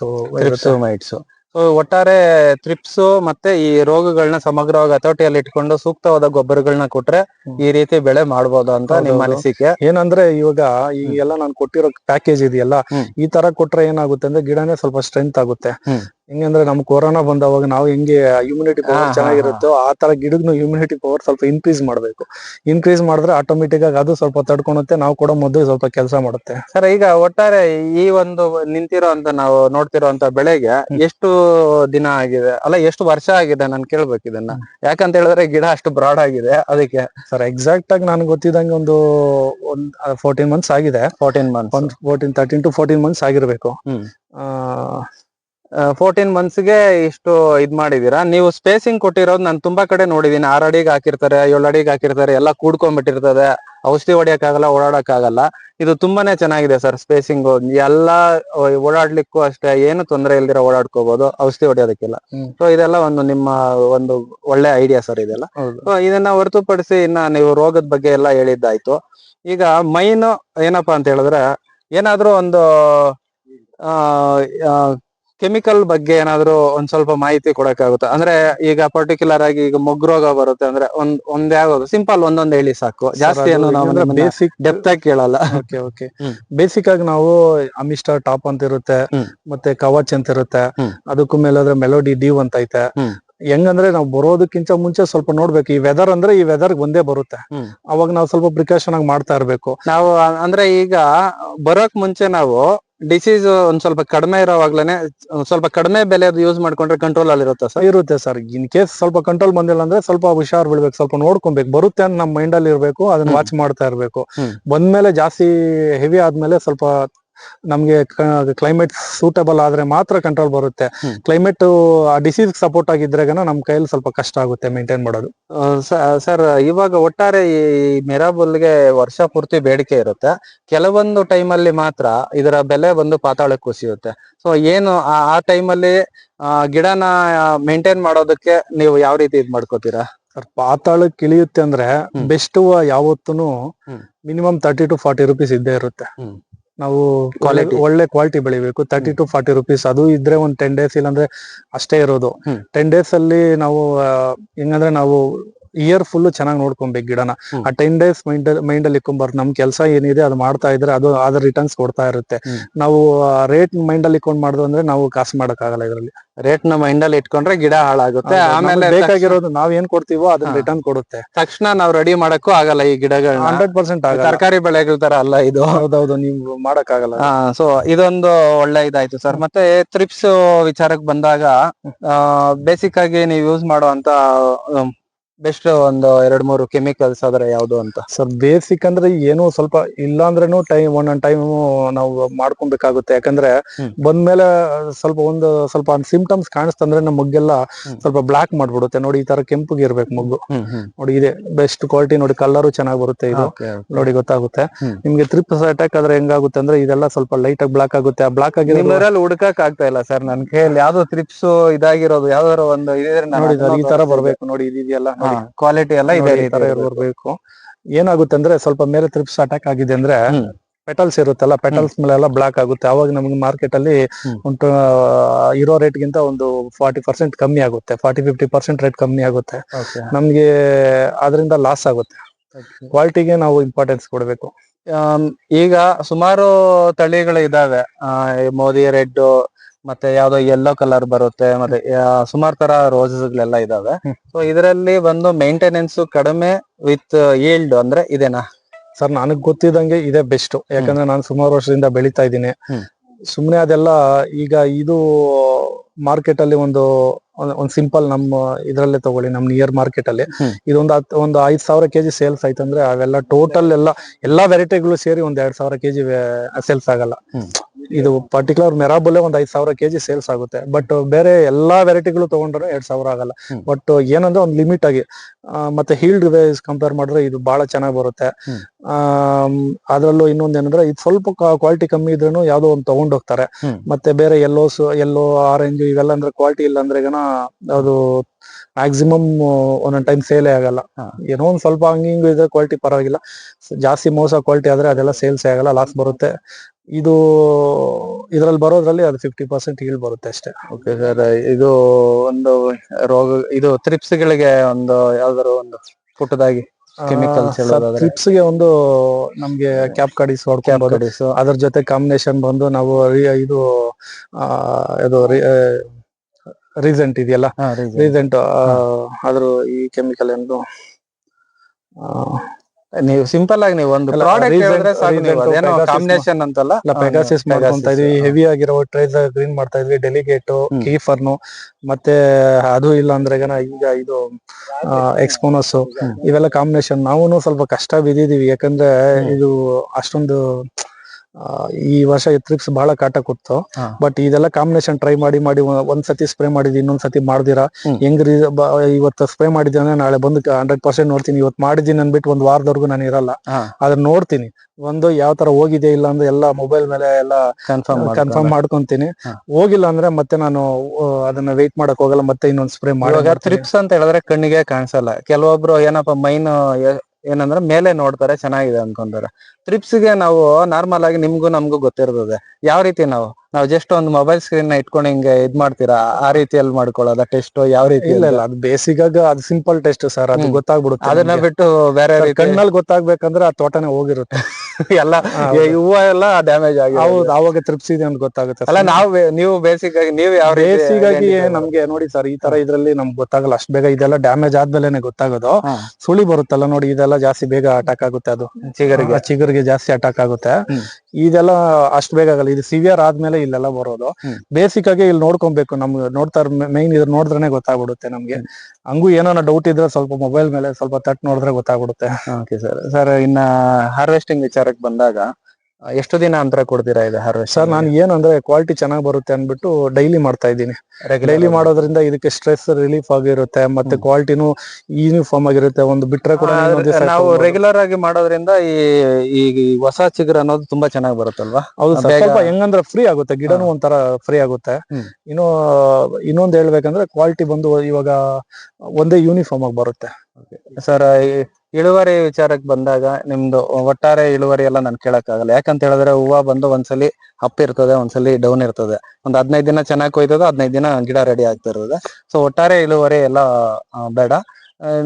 ಮೈಟ್ಸ್ ಸೊ ಒಟ್ಟಾರೆ ತ್ರಿಪ್ಸ್ ಮತ್ತೆ ಈ ರೋಗಗಳನ್ನ ಸಮಗ್ರವಾಗಿ ಹತೋಟಿಯಲ್ಲಿ ಇಟ್ಕೊಂಡು ಸೂಕ್ತವಾದ ಗೊಬ್ಬರಗಳನ್ನ ಕೊಟ್ರೆ ಈ ರೀತಿ ಬೆಳೆ ಮಾಡಬಹುದು ಅಂತ ನಿಮ್ಮ ಅನಿಸಿಕೆ. ಏನಂದ್ರೆ ಇವಾಗ ಈ ಎಲ್ಲ ನಾನು ಕೊಟ್ಟಿರೋ ಪ್ಯಾಕೇಜ್ ಇದೆಯಲ್ಲ ಈ ತರ ಕೊಟ್ರೆ ಏನಾಗುತ್ತೆ ಅಂದ್ರೆ ಗಿಡನೇ ಸ್ವಲ್ಪ ಸ್ಟ್ರೆಂತ್ ಆಗುತ್ತೆ. ಹೆಂಗಂದ್ರೆ ನಮ್ ಕೊರೋನಾ ಬಂದವಾಗ ನಾವು ಹೆಂಗೆ ಇಮ್ಯುನಿಟಿ ಪವರ್ ಚೆನ್ನಾಗಿರುತ್ತೋ ಆ ತರ ಗಿಡಗ್ನು ಇಮ್ಯುನಿಟಿ ಪವರ್ ಸ್ವಲ್ಪ ಇನ್ಕ್ರೀಸ್ ಮಾಡ್ಬೇಕು. ಇನ್ಕ್ರೀಸ್ ಮಾಡಿದ್ರೆ ಆಟೋಮೆಟಿಕ್ ಆಗಿ ಅದು ಸ್ವಲ್ಪ ತಡ್ಕೊಳುತ್ತೆ ನಾವು ಕೂಡ ಮದ್ದು ಸ್ವಲ್ಪ ಕೆಲಸ ಮಾಡುತ್ತೆ. ಸರ್ ಈಗ ಒಟ್ಟಾರೆ ಈ ಒಂದು ನಿಂತಿರೋ ಅಂತ ನಾವು ನೋಡ್ತಿರೋ ಅಂತ ಬೆಳೆಗೆ ಎಷ್ಟು ದಿನ ಆಗಿದೆ? ಅಲ್ಲ ಎಷ್ಟು ವರ್ಷ ಆಗಿದೆ? ನಾನು ಕೇಳ್ಬೇಕು ಇದನ್ನ. ಯಾಕಂತ ಹೇಳಿದ್ರೆ ಗಿಡ ಅಷ್ಟು ಬ್ರಾಡ್ ಆಗಿದೆ ಅದಕ್ಕೆ. ಸರ್ ಎಕ್ಸಾಕ್ಟ್ ಆಗಿ ನನಗೆ ಗೊತ್ತಿದಂಗೆ ಒಂದು ಒಂದ್ ಫೋರ್ಟೀನ್ ಮಂತ್ಸ್ ಆಗಿದೆ. ಫೋರ್ಟೀನ್ ಮಂತ್ ಒಂದ್ fourteen thirteen to fourteen months ಆಗಿರ್ಬೇಕು. ಫೋರ್ಟೀನ್ ಮಂತ್ಸ್ಗೆ ಇಷ್ಟು ಇದ್ ಮಾಡಿದೀರಾ? ನೀವು ಸ್ಪೇಸಿಂಗ್ ಕೊಟ್ಟಿರೋದು ನಾನು ತುಂಬಾ ಕಡೆ ನೋಡಿದೀನಿ. ಆರ್ ಅಡಿಗೆ ಹಾಕಿರ್ತಾರೆ ಏಳು ಅಡಿಗೆ ಹಾಕಿರ್ತಾರೆ ಎಲ್ಲ ಕೂಡ್ಕೊಂಡ್ಬಿಟ್ಟಿರ್ತದೆ. ಔಷಧಿ ಹೊಡಿಯಕ್ಕಾಗಲ್ಲ ಓಡಾಡಕ್ಕಾಗಲ್ಲ. ಇದು ತುಂಬಾನೇ ಚೆನ್ನಾಗಿದೆ ಸರ್ ಸ್ಪೇಸಿಂಗ್ ಎಲ್ಲ ಓಡಾಡ್ಲಿಕ್ಕೂ ಅಷ್ಟೇ ಏನು ತೊಂದರೆ ಇಲ್ದಿರ ಓಡಾಡ್ಕೋಬಹುದು ಔಷಧಿ ಹೊಡೆಯೋದಕ್ಕೆಲ್ಲ. ಸೊ ಇದೆಲ್ಲ ಒಂದು ನಿಮ್ಮ ಒಂದು ಒಳ್ಳೆ ಐಡಿಯಾ ಸರ್ ಇದೆಲ್ಲ. ಇದನ್ನ ಹೊರತುಪಡಿಸಿ ಇನ್ನ ನೀವು ರೋಗದ ಬಗ್ಗೆ ಎಲ್ಲ ಹೇಳಿದ್ದಾಯ್ತು. ಈಗ ಮೈನ್ ಏನಪ್ಪಾ ಅಂತ ಹೇಳಿದ್ರೆ ಏನಾದ್ರೂ ಒಂದು ಕೆಮಿಕಲ್ ಬಗ್ಗೆ ಏನಾದ್ರು ಒಂದ್ ಸ್ವಲ್ಪ ಮಾಹಿತಿ ಕೊಡಕ್ಕಾಗುತ್ತೆ? ಅಂದ್ರೆ ಈಗ ಪರ್ಟಿಕ್ಯುಲರ್ ಆಗಿ ಈಗ ಮೊಗ್ ರೋಗ ಬರುತ್ತೆ ಅಂದ್ರೆ ಒಂದ್ ಒಂದ್ ಯಾವ್ದು ಸಿಂಪಲ್ ಒಂದೊಂದ್ ಹೇಳಿ ಸಾಕು. ಜಾಸ್ತಿ ಏನು ನಾವು ಬೇಸಿಕ್ ಡೆಪ್ತ್ ಆಗಿ ಕೇಳಲ್ಲ. ಓಕೆ ಓಕೆ ಬೇಸಿಕ್ ಆಗಿ ನಾವು ಅಮಿಷ್ಟ ಟಾಪ್ ಅಂತ ಇರುತ್ತೆ ಮತ್ತೆ ಕವಚ್ ಅಂತ ಇರುತ್ತೆ. ಅದಕ್ಕೂ ಮೇಲಾದ್ರೆ ಮೆಲೋಡಿ ಡೀವ್ ಅಂತ ಐತೆ. ಹೆಂಗಂದ್ರೆ ನಾವು ಬರೋದಕ್ಕಿಂತ ಮುಂಚೆ ಸ್ವಲ್ಪ ನೋಡ್ಬೇಕು. ಈ ವೆದರ್ ಅಂದ್ರೆ ಈ ವೆದರ್ ಒಂದೇ ಬರುತ್ತೆ. ಅವಾಗ ನಾವು ಸ್ವಲ್ಪ ಪ್ರಿಕಾಷನ್ ಆಗಿ ಮಾಡ್ತಾ ಇರ್ಬೇಕು. ನಾವು ಅಂದ್ರೆ ಈಗ ಬರೋಕ್ ಮುಂಚೆ ನಾವು ಡಿಸೀಸ್ ಒಂದ್ ಸ್ವಲ್ಪ ಕಡಿಮೆ ಇರೋವಾಗ್ಲೇನೆ ಸ್ವಲ್ಪ ಕಡಿಮೆ ಬೆಲೆದು ಯೂಸ್ ಮಾಡ್ಕೊಂಡ್ರೆ ಕಂಟ್ರೋಲ್ ಅಲ್ಲಿ ಇರುತ್ತೆ ಸರ್ ಇರುತ್ತೆ ಸರ್ ಇನ್ ಕೇಸ್ ಸ್ವಲ್ಪ ಕಂಟ್ರೋಲ್ ಬಂದಿಲ್ಲ ಅಂದ್ರೆ ಸ್ವಲ್ಪ ಹುಷಾರ್ ಬಿಡ್ಬೇಕು ಸ್ವಲ್ಪ ನೋಡ್ಕೊಬೇಕು. ಬರುತ್ತೆ ಅಂತ ನಮ್ಮ ಮೈಂಡ್ ಅಲ್ಲಿ ಇರ್ಬೇಕು ಅದನ್ನ ವಾಚ್ ಮಾಡ್ತಾ ಇರ್ಬೇಕು. ಬಂದ್ಮೇಲೆ ಜಾಸ್ತಿ ಹೆವಿ ಆದ್ಮೇಲೆ ಸ್ವಲ್ಪ ನಮ್ಗೆ ಕ್ಲೈಮೇಟ್ ಸೂಟಬಲ್ ಆದ್ರೆ ಮಾತ್ರ ಕಂಟ್ರೋಲ್ ಬರುತ್ತೆ. ಕ್ಲೈಮೇಟ್ ಆ ಡಿಸೀಸ್ ಸಪೋರ್ಟ್ ಆಗಿದ್ರೆಗನ ನಮ್ ಕೈಯಲ್ಲಿ ಸ್ವಲ್ಪ ಕಷ್ಟ ಆಗುತ್ತೆ ಮೇಂಟೈನ್ ಮಾಡೋದು. ಸರ್ ಇವಾಗ ಒಟ್ಟಾರೆ ಈ ಮೆರಾಬುಲ್ಗೆ ವರ್ಷ ಪೂರ್ತಿ ಬೇಡಿಕೆ ಇರುತ್ತೆ. ಕೆಲವೊಂದು ಟೈಮ್ ಅಲ್ಲಿ ಮಾತ್ರ ಇದರ ಬೆಲೆ ಬಂದು ಪಾತಾಳಕ್ಕೆ ಕುಸಿಯುತ್ತೆ. ಸೊ ಏನು ಆ- ಟೈಮ್ ಟೈಮಲ್ಲಿ ಗಿಡನ ಮೇಂಟೈನ್ ಮಾಡೋದಕ್ಕೆ ನೀವು ಯಾವ ರೀತಿ ಇದ್ ಮಾಡ್ಕೋತೀರಾ? ಸರ್ ಪಾತಾಳಕ್ಕೆ ಇಳಿಯುತ್ತೆ ಅಂದ್ರೆ. ಬೆಸ್ಟ್ ಯಾವತ್ತೂ. Minimum thirty to forty rupees ಇದ್ದೇ ಇರುತ್ತೆ. ನಾವು. ಒಳ್ಳೆ- ಕ್ವಾಲಿಟಿ ಬೆಳಿಬೇಕು ತರ್ಟಿ ಟು ಫಾರ್ಟಿ ರುಪೀಸ್ ಅದು ಇದ್ರೆ ಒಂದ್ ಟೆನ್ ಡೇಸ್ ಇಲ್ಲಾಂದ್ರೆ ಅಷ್ಟೇ ಇರೋದು. ಟೆನ್ ಡೇಸ್ ಅಲ್ಲಿ ನಾವು ಹೆಂಗಂದ್ರೆ ನಾವು ಇಯರ್ ಫುಲ್ ಚೆನ್ನಾಗಿ ನೋಡ್ಕೊಬೇಕು ಗಿಡನ. ಆ ಟೆನ್ ಡೇಸ್ ಮೈಂಡ್ ಮೈಂಡ್ ಅಲ್ಲಿ ಇಕ್ಕೊಂಬಾರ್ದು ನಮ್ ಕೆಲಸ ಏನಿದೆ ಅದು ಮಾಡ್ತಾ ಇದ್ರೆ ಅದು ಅದ್ರ ರಿಟರ್ನ್ಸ್ ಕೊಡ್ತಾ ಇರುತ್ತೆ. ನಾವು ರೇಟ್ ಮೈಂಡ್ ಅಲ್ಲಿ ಇಟ್ಕೊಂಡ್ ಮಾಡುದು ಅಂದ್ರೆ ನಾವು ಕಾಸು ಮಾಡಕ್ ಆಗಲ್ಲ ಇದರಲ್ಲಿ. ರೇಟ್ನ ಮೈಂಡ್ ಅಲ್ಲಿ ಇಟ್ಕೊಂಡ್ರೆ ಗಿಡ ಹಾಳಾಗುತ್ತೆ. ಆಮೇಲೆ ಬೇಕಾಗಿರೋದು ನಾವ್ ಏನ್ ಕೊಡ್ತೀವೋ ಅದನ್ನ ರಿಟರ್ನ್ ಕೊಡುತ್ತೆ. ತಕ್ಷಣ ನಾವು ರೆಡಿ ಮಾಡಕ್ಕೂ ಆಗಲ್ಲ ಈ ಗಿಡಗಳು ಹಂಡ್ರೆಡ್ ಪರ್ಸೆಂಟ್ ತರಕಾರಿ ಬೆಳೆಗಳ ತರ ಅಲ್ಲ ಇದು. ಹೌದೌದು ನೀವು ಮಾಡಕ್ ಆಗಲ್ಲ ಸೊ ಇದೊಂದು ಒಳ್ಳೆ ಇದಾಯ್ತು ಸರ್ ಮತ್ತೆ ತ್ರಿಪ್ಸ್ ವಿಚಾರಕ್ಕೆ ಬಂದಾಗ ಬೇಸಿಕ್ ಆಗಿ ನೀವು ಯೂಸ್ ಮಾಡುವಂತ ಬೆಸ್ಟ್ ಒಂದು ಎರಡ್ ಮೂರು ಕೆಮಿಕಲ್ಸ್ ಆದ್ರೆ ಯಾವ್ದು ಅಂತ. ಸರ್ ಬೇಸಿಕ್ ಅಂದ್ರೆ ಏನು ಸ್ವಲ್ಪ ಇಲ್ಲ ಅಂದ್ರೇನು ಟೈಮ್ ಒಂದೊಂದ್ ಟೈಮ್ ನಾವು ಮಾಡ್ಕೊಬೇಕಾಗುತ್ತೆ. ಯಾಕಂದ್ರೆ. ಬಂದ್ಮೇಲೆ ಸ್ವಲ್ಪ ಒಂದು ಸ್ವಲ್ಪ ಸಿಂಪ್ಟಮ್ಸ್ ಕಾಣಿಸ್ತಂದ್ರೆ ನಮ್ಮ ಮುಗ್ಗೆಲ್ಲ. ಸ್ವಲ್ಪ ಬ್ಲಾಕ್ ಮಾಡ್ಬಿಡುತ್ತೆ. ನೋಡಿ ಈ ತರ ಕೆಂಪಗೆ ಇರ್ಬೇಕು ಮುಗ್ಗು. ನೋಡಿ ಇದೆ ಬೆಸ್ಟ್ ಕ್ವಾಲಿಟಿ ನೋಡಿ ಕಲರು ಚೆನ್ನಾಗಿ ಬರುತ್ತೆ ಇದು. ನೋಡಿ ಗೊತ್ತಾಗುತ್ತೆ. ನಿಮ್ಗೆ ತ್ರಿಪ್ಸ್ ಅಟ್ಯಾಕ್ ಆದ್ರೆ ಹೆಂಗಾಗುತ್ತೆ ಅಂದ್ರೆ ಇದೆಲ್ಲ ಸ್ವಲ್ಪ ಲೈಟ್ ಆಗಿ ಬ್ಲಾಕ್ ಆಗುತ್ತೆ. ಆ ಬ್ಲಾಕ್ ಆಗಿ ಹುಡುಕಕ್ ಆಗ್ತಾ ಇಲ್ಲ ಸರ್ ನನ್ ಕೈಯಲ್ಲಿ ಯಾವ್ದೋ ತ್ರಿಪ್ಸ್ ಇದಾಗಿರೋದು ಯಾವ್ದಾರ ಒಂದು ಇದ್ರೆ ನೋಡಿ ಈ ತರ ಬರ್ಬೇಕು. ನೋಡಿ ಇದೆಯಲ್ಲ ಕ್ವಾಲಿಟಿ ಎಲ್ಲ ಇದೆ ಈ ತರ ಇರ್ಬೇಕು. ಏನಾಗುತ್ತೆ ಅಂದ್ರೆ ಸ್ವಲ್ಪ ಮೇಲೆ ತ್ರಿಪ್ಸ್ ಅಟ್ಯಾಕ್ ಆಗಿದೆ ಅಂದ್ರೆ. ಪೆಟಲ್ಸ್ ಇರುತ್ತಲ್ಲ ಪೆಟಲ್ಸ್ ಮೇಲೆ ಎಲ್ಲ ಬ್ಲಾಕ್ ಆಗುತ್ತೆ. ಅವಾಗ ನಮಗೆ ಮಾರ್ಕೆಟ್ ಅಲ್ಲಿ ಉಂಟು ಇರೋ ರೇಟ್ ಗಿಂತ ಒಂದು ಫಾರ್ಟಿ ಪರ್ಸೆಂಟ್ ಕಮ್ಮಿ ಆಗುತ್ತೆ ಫಾರ್ಟಿ ಫಿಫ್ಟಿ ಪರ್ಸೆಂಟ್ ರೇಟ್ ಕಮ್ಮಿ ಆಗುತ್ತೆ. ನಮ್ಗೆ ಅದರಿಂದ ಲಾಸ್ ಆಗುತ್ತೆ. ಕ್ವಾಲಿಟಿಗೆ ನಾವು ಇಂಪಾರ್ಟೆನ್ಸ್ ಕೊಡಬೇಕು. ಈಗ ಸುಮಾರು ತಳಿಗಳು ಇದಾವೆ. ಮೋದಿ ರೆಡ್ ಮತ್ತೆ ಯಾವ್ದೋ ಯೆಲ್ಲೋ ಕಲರ್ ಬರುತ್ತೆ ಮತ್ತೆ ಸುಮಾರು ತರ ರೋಸಸ್ ಗಳೆಲ್ಲ ಇದಾವೆ. ಸೊ ಇದರಲ್ಲಿ ಬಂದು ಮೇಂಟೆನೆನ್ಸ್ ಕಡಿಮೆ ವಿತ್ ಈಲ್ಡ್ ಅಂದ್ರೆ ಇದೇನಾ ಸರ್ ನನಗ್ ಗೊತ್ತಿದಂಗೆ ಇದೇ ಬೆಸ್ಟ್ ಯಾಕಂದ್ರೆ ನಾನು ಸುಮಾರು ವರ್ಷದಿಂದ ಬೆಳಿತಾ ಇದ್ದೀನಿ. ಸುಮ್ನೆ ಅದೆಲ್ಲ ಈಗ ಇದು ಮಾರ್ಕೆಟ್ ಅಲ್ಲಿ ಒಂದು ಒಂದ್- ಸಿಂಪಲ್ ನಮ್ಮ ಇದ್ರಲ್ಲೇ ತಗೊಳ್ಳಿ ನಮ್ ನಿಯರ್ ಮಾರ್ಕೆಟ್ ಅಲ್ಲಿ. ಇದೊಂದು ಹತ್- ಒಂದು ಐದ್ ಸಾವಿರ ಕೆಜಿ ಸೇಲ್ಸ್ ಆಯ್ತಂದ್ರೆ ಅವೆಲ್ಲ ಟೋಟಲ್ ಎಲ್ಲ ಎಲ್ಲಾ ವೆರೈಟಿಗಳು ಸೇರಿ ಒಂದ್ ಎರಡ್ ಸಾವಿರ ಕೆಜಿ ಸೇಲ್ಸ್ ಆಗಲ್ಲ. ಇದು ಪರ್ಟಿಕ್ಯುಲರ್ ಮೆರಾಬಲ್ಲೇ ಒಂದ್ ಐದ್ ಸಾವಿರ ಕೆಜಿ ಸೇಲ್ಸ್ ಆಗುತ್ತೆ. ಬಟ್ ಬೇರೆ ಎಲ್ಲಾ ವೆರೈಟಿಗಳು ತಗೊಂಡ್ರೆ ಎರಡ್ ಸಾವಿರ ಆಗಲ್ಲ. ಬಟ್ ಏನಂದ್ರೆ ಒಂದ್ ಲಿಮಿಟ್ ಆಗಿ ಮತ್ತೆ ಹೀಲ್ಡ್ ವೈಸ್ ಕಂಪೇರ್ ಮಾಡಿದ್ರೆ ಇದು ಬಹಳ ಚೆನ್ನಾಗಿ ಬರುತ್ತೆ. ಆ ಅದ್ರಲ್ಲೂ ಇನ್ನೊಂದ್ ಏನಂದ್ರೆ ಇದು ಸ್ವಲ್ಪ ಕ್ವಾಲಿಟಿ ಕಮ್ಮಿ ಇದ್ರೂ ಯಾವ್ದೋ ಒಂದ್ ತಗೊಂಡೋಗ್ತಾರೆ ಮತ್ತೆ ಬೇರೆ ಎಲ್ಲೋಸ್ ಎಲ್ಲೋ ಆರೆಂಜ್ ಇವೆಲ್ಲ ಅಂದ್ರೆ ಕ್ವಾಲಿಟಿ ಇಲ್ಲ ಅಂದ್ರೆ ಅದು ಮ್ಯಾಕ್ಸಿಮಮ್ ಒಂದೊಂದ್ ಟೈಮ್ ಸೇಲೇ ಆಗಲ್ಲ. ಏನೋ ಒಂದ್ ಸ್ವಲ್ಪ ಹಂಗಿಂಗ್ ಹಿಂಗ ಇದ್ರೆ ಕ್ವಾಲಿಟಿ ಪರವಾಗಿಲ್ಲ. ಜಾಸ್ತಿ ಮೋಸ ಕ್ವಾಲಿಟಿ ಆದ್ರೆ ಅದೆಲ್ಲ ಸೇಲ್ಸ್ ಆಗಲ್ಲ ಲಾಸ್ ಬರುತ್ತೆ. ಇದು ಇದ್ರಲ್ಲಿ ಬರೋದ್ರಲ್ಲಿ ಅದು ಫಿಫ್ಟಿ ಪರ್ಸೆಂಟ್ ಈಳ್ ಬರುತ್ತೆ ಅಷ್ಟೇ. ಓಕೆ ಸರ್ ಇದು ಒಂದು ರೋಗ ಇದು ತ್ರಿಪ್ಸ್ ಗಳಿಗೆ ಒಂದು ಯಾವ್ದಾರು ಒಂದು ಪುಟ್ಟದಾಗಿ ಕೆಮಿಕಲ್ಸ್ ಹೇಳೋದಾದ್ರೆ? ಟ್ರಿಪ್ಸ್ಗೆ ಒಂದು ನಮ್ಗೆ ಕ್ಯಾಪ್ ಕಡಿಸ್ ಹೊಡ್ಕೊಬಹುದು ಕಡಿಸು ಅದ್ರ ಜೊತೆ ಕಾಂಬಿನೇಷನ್ ಬಂದು ನಾವು ಇದು ಇದು ರೀಸೆಂಟ್ ಇದೆಯಲ್ಲ. ರೀಸೆಂಟ್ ಅದ್ರ ಈ ಕೆಮಿಕಲ್ ಎಂದು ನೀವು ಸಿಂಪಲ್ ಆಗಿ ನೀವು ಒಂದು ಪ್ರಾಡಕ್ಟ್ Recent- ಹೇಳಿದ್ರೆ ಸಾಕು ನೀವು ಅದೇನೋ Pegasus ಕಾಂಬಿನೇಷನ್ ಅಂತಲ್ಲ? ಪೆಗಾಸಿಸ್ ಮಾಡ್ಕೊಂತ ಇದ್ವಿ ಹೆವಿ ಆಗಿರೋ ಟ್ರೈಸ್ ಗ್ರೀನ್ ಮಾಡ್ತಾ ಇದ್ವಿ ಡೆಲಿಗೇಟ್. ಕೀಫರ್ನು ಮತ್ತೆ ಅದು ಇಲ್ಲ ಅಂದ್ರೆ ಈಗ ಇದು ಎಕ್ಸ್ಪೋನಸ್ ಇವೆಲ್ಲ ಕಾಂಬಿನೇಷನ್ ನಾವು ಸ್ವಲ್ಪ ಕಷ್ಟ ಬಿದ್ದಿದೀವಿ ಯಾಕಂದ್ರೆ ಇದು ಅಷ್ಟೊಂದು ಈ ವರ್ಷ ಟ್ರಿಪ್ಸ್ ಬಹಳ ಕಾಟ ಕೊಡ್ತು. ಬಟ್ ಇದೆಲ್ಲ ಕಾಂಬಿನೇಷನ್ ಟ್ರೈ ಮಾಡಿ ಮಾಡಿ ಒಂದ್ಸತಿ ಒಂದ್ ಸತಿ ಸ್ಪ್ರೇ ಮಾಡಿದ್ವಿ ಇನ್ನೊಂದ್ ಸತಿ ಮಾಡ್ದಿರಾ. ಹೆಂಗ್ ಇವತ್ತು ಸ್ಪ್ರೇ ಮಾಡಿದ್ದೀನಿ ಅಂದ್ರೆ ನಾಳೆ ಬಂದು ಹಂಡ್ರೆಡ್ ಪರ್ಸೆಂಟ್ ನೋಡ್ತೀನಿ. ಇವತ್ತು ಮಾಡಿದ್ದೀನಿ ಅನ್ಬಿಟ್ಟು ಒಂದ್ ವಾರದವರೆಗೂ ನಾನು ಇರಲ್ಲ. ಅದನ್ನ ನೋಡ್ತೀನಿ. ಒಂದು ಯಾವ ತರ ಹೋಗಿದೆ ಇಲ್ಲ ಅಂದ್ರೆ ಎಲ್ಲ ಮೊಬೈಲ್ ಮೇಲೆ ಎಲ್ಲ ಕನ್ಫರ್ಮ್ ಕನ್ಫರ್ಮ್ ಮಾಡ್ಕೊಂತೀನಿ. ಹೋಗಿಲ್ಲ ಅಂದ್ರೆ ಮತ್ತೆ ನಾನು ಅದನ್ನ ವೇಟ್ ಮಾಡಕ್ ಹೋಗಲ್ಲ ಮತ್ತೆ ಇನ್ನೊಂದ್ ಸ್ಪ್ರೇ ಮಾಡಿ ಟ್ರಿಪ್ಸ್ ಅಂತ ಹೇಳಿದ್ರೆ ಕಣ್ಣಿಗೆ ಕಾಣಿಸಲ್ಲ. ಕೆಲವೊಬ್ರು ಏನಪ್ಪ ಮೈನ್ ಏನಂದ್ರೆ ಮೇಲೆ ನೋಡ್ತಾರೆ ಚೆನ್ನಾಗಿದೆ ಅನ್ಕೊಂತಾರೆ. ಟ್ರಿಪ್ಸ್ಗೆ ನಾವು ನಾರ್ಮಲ್ ಆಗಿ ನಿಮ್ಗೂ ನಮ್ಗೂ ಗೊತ್ತಿರ್ತದೆ. ಯಾವ ರೀತಿ ನಾವು? ನಾವು ಜಸ್ಟ್ ಒಂದು ಮೊಬೈಲ್ ಸ್ಕ್ರೀನ್ನ ಇಟ್ಕೊಂಡು ಹಿಂಗೆ ಇದ್ ಮಾಡ್ತೀರಾ? ಆ ರೀತಿಯಲ್ಲಿ ಮಾಡ್ಕೊಳ್ಳೋದ ಟೆಸ್ಟ್ ಯಾವ ರೀತಿ ಇಲ್ಲ ಇಲ್ಲ ಅದು ಬೇಸಿಕ್ ಆಗಿ ಅದು ಸಿಂಪಲ್ ಟೆಸ್ಟ್ ಸರ್ ಅದು ಗೊತ್ತಾಗ್ಬಿಡುತ್ತೆ ಅದನ್ನ ಬಿಟ್ಟು ಬೇರೆ ಕಣ್ಣಲ್ಲಿ ಗೊತ್ತಾಗ್ಬೇಕಂದ್ರೆ ಆ ತೋಟನೇ ಹೋಗಿರುತ್ತೆ. ಎಲ್ಲ ಹೂವ ಎಲ್ಲ ಡ್ಯಾಮೇಜ್ ಆಗಿ ಹೌದು ಅವಾಗ ತೃಪ್ಸಿದೆ ಇದೆ ಅಂತ ಗೊತ್ತಾಗುತ್ತೆ ಅಲ್ಲ ನಾವು ನೀವು ಬೇಸಿಕ್ ಆಗಿ ನೀವು ಯಾವ ಬೇಸಿಕ್ ಆಗಿ ನಮ್ಗೆ ನೋಡಿ ಸರ್ ಈ ತರ ಇದ್ರಲ್ಲಿ ನಮ್ಗೆ ಗೊತ್ತಾಗಲ್ಲ ಅಷ್ಟ್ ಬೇಗ ಇದೆಲ್ಲ ಡ್ಯಾಮೇಜ್ ಆದ್ಮೇಲೆ ಗೊತ್ತಾಗೋದು. ಸುಳಿ ಬರುತ್ತಲ್ಲ ನೋಡಿ ಇದೆಲ್ಲ ಜಾಸ್ತಿ ಬೇಗ ಅಟ್ಯಾಕ್ ಆಗುತ್ತೆ ಅದು. ಚಿಗರಿಗೆ. ಚಿಗರಿಗೆ ಜಾಸ್ತಿ ಅಟ್ಯಾಕ್ ಆಗುತ್ತೆ. ಇದೆಲ್ಲ ಅಷ್ಟು ಬೇಗ ಆಗಲ್ಲ. ಇದು ಸಿವಿಯರ್ ಆದ್ಮೇಲೆ ಇಲ್ಲೆಲ್ಲ ಬರೋದು. ಬೇಸಿಕ್ ಆಗಿ ಇಲ್ಲಿ ನೋಡ್ಕೊಬೇಕು. ನಮ್ಗೆ ನೋಡ್ತಾ ಮೈನ್ ಇದ್ರ ನೋಡಿದ್ರೆ ಗೊತ್ತಾಗ್ಬಿಡುತ್ತೆ ನಮ್ಗೆ. ಹಂಗೂ ಏನೋ ಡೌಟ್ ಇದ್ರೆ ಸ್ವಲ್ಪ ಮೊಬೈಲ್ ಮೇಲೆ ಸ್ವಲ್ಪ ತಟ್ ನೋಡಿದ್ರೆ ಗೊತ್ತಾಗ್ಬಿಡುತ್ತೆ. ಓಕೆ ಸರ್ ಸರ್ ಇನ್ನ ಹಾರ್ವೆಸ್ಟಿಂಗ್ ವಿಚಾರಕ್ಕೆ ಬಂದಾಗ ಎಷ್ಟು ದಿನ ಅಂತರ ಕೊಡ್ತೀರಾ ಇದು ಹಾರ್ವೆಸ್ಟ್ ಸರ್ ನಾನು ಏನಂದ್ರೆ ಕ್ವಾಲಿಟಿ ಚೆನ್ನಾಗ್ ಬರುತ್ತೆ ಅಂದ್ಬಿಟ್ಟು ಡೈಲಿ ಮಾಡ್ತಾ ಇದ್ದೀನಿ. ಡೈಲಿ ಮಾಡೋದ್ರಿಂದ ಇದಕ್ಕೆ ಸ್ಟ್ರೆಸ್ ರಿಲೀಫ್ ಆಗಿರುತ್ತೆ ಮತ್ತೆ. ಕ್ವಾಲಿಟಿನೂ ಯೂನಿಫಾರ್ಮ್ ಆಗಿರುತ್ತೆ. ಒಂದು ಬಿಟ್ರೆ ಕೂಡ ನಾವು ರೆಗ್ಯುಲರ್ ಆಗಿ ಮಾಡೋದ್ರಿಂದ ಈ ಹೊಸ ಚಿಗುರು ಅನ್ನೋದು ತುಂಬಾ ಚೆನ್ನಾಗಿ ಬರುತ್ತಲ್ವಾ? ಹೌದು ಸ್ವಲ್ಪ ಹೆಂಗಂದ್ರೆ ಫ್ರೀ ಆಗುತ್ತೆ ಗಿಡನೂ. ಒಂಥರ ಫ್ರೀ ಆಗುತ್ತೆ. ಇನ್ನು ಇನ್ನೊಂದ್ ಹೇಳ್ಬೇಕಂದ್ರೆ ಕ್ವಾಲಿಟಿ ಬಂದು ಇವಾಗ ಒಂದೇ ಯೂನಿಫಾರ್ಮ್ ಆಗಿ ಬರುತ್ತೆ. ಸರ್ ಇಳುವರಿ ವಿಚಾರಕ್ಕೆ ಬಂದಾಗ ನಿಮ್ದು ಒಟ್ಟಾರೆ ಇಳುವರಿ ಎಲ್ಲ ನಾನು ಕೇಳಕ್ಕಾಗಲ್ಲ. ಯಾಕಂತ ಹೇಳಿದ್ರೆ ಹೂವ ಬಂದು ಒಂದ್ಸಲಿ ಅಪ್ ಇರ್ತದೆ, ಒಂದ್ಸಲಿ ಡೌನ್ ಇರ್ತದೆ. ಒಂದ್ ಹದಿನೈದು ದಿನ ಚೆನ್ನಾಗಿ ಕೊಯ್ತದೆ ಹದಿನೈದು ದಿನ ಗಿಡ ರೆಡಿ ಆಗ್ತಾ ಇರ್ತದೆ. ಸೊ ಒಟ್ಟಾರೆ ಇಳುವರಿ ಎಲ್ಲ ಬೇಡ.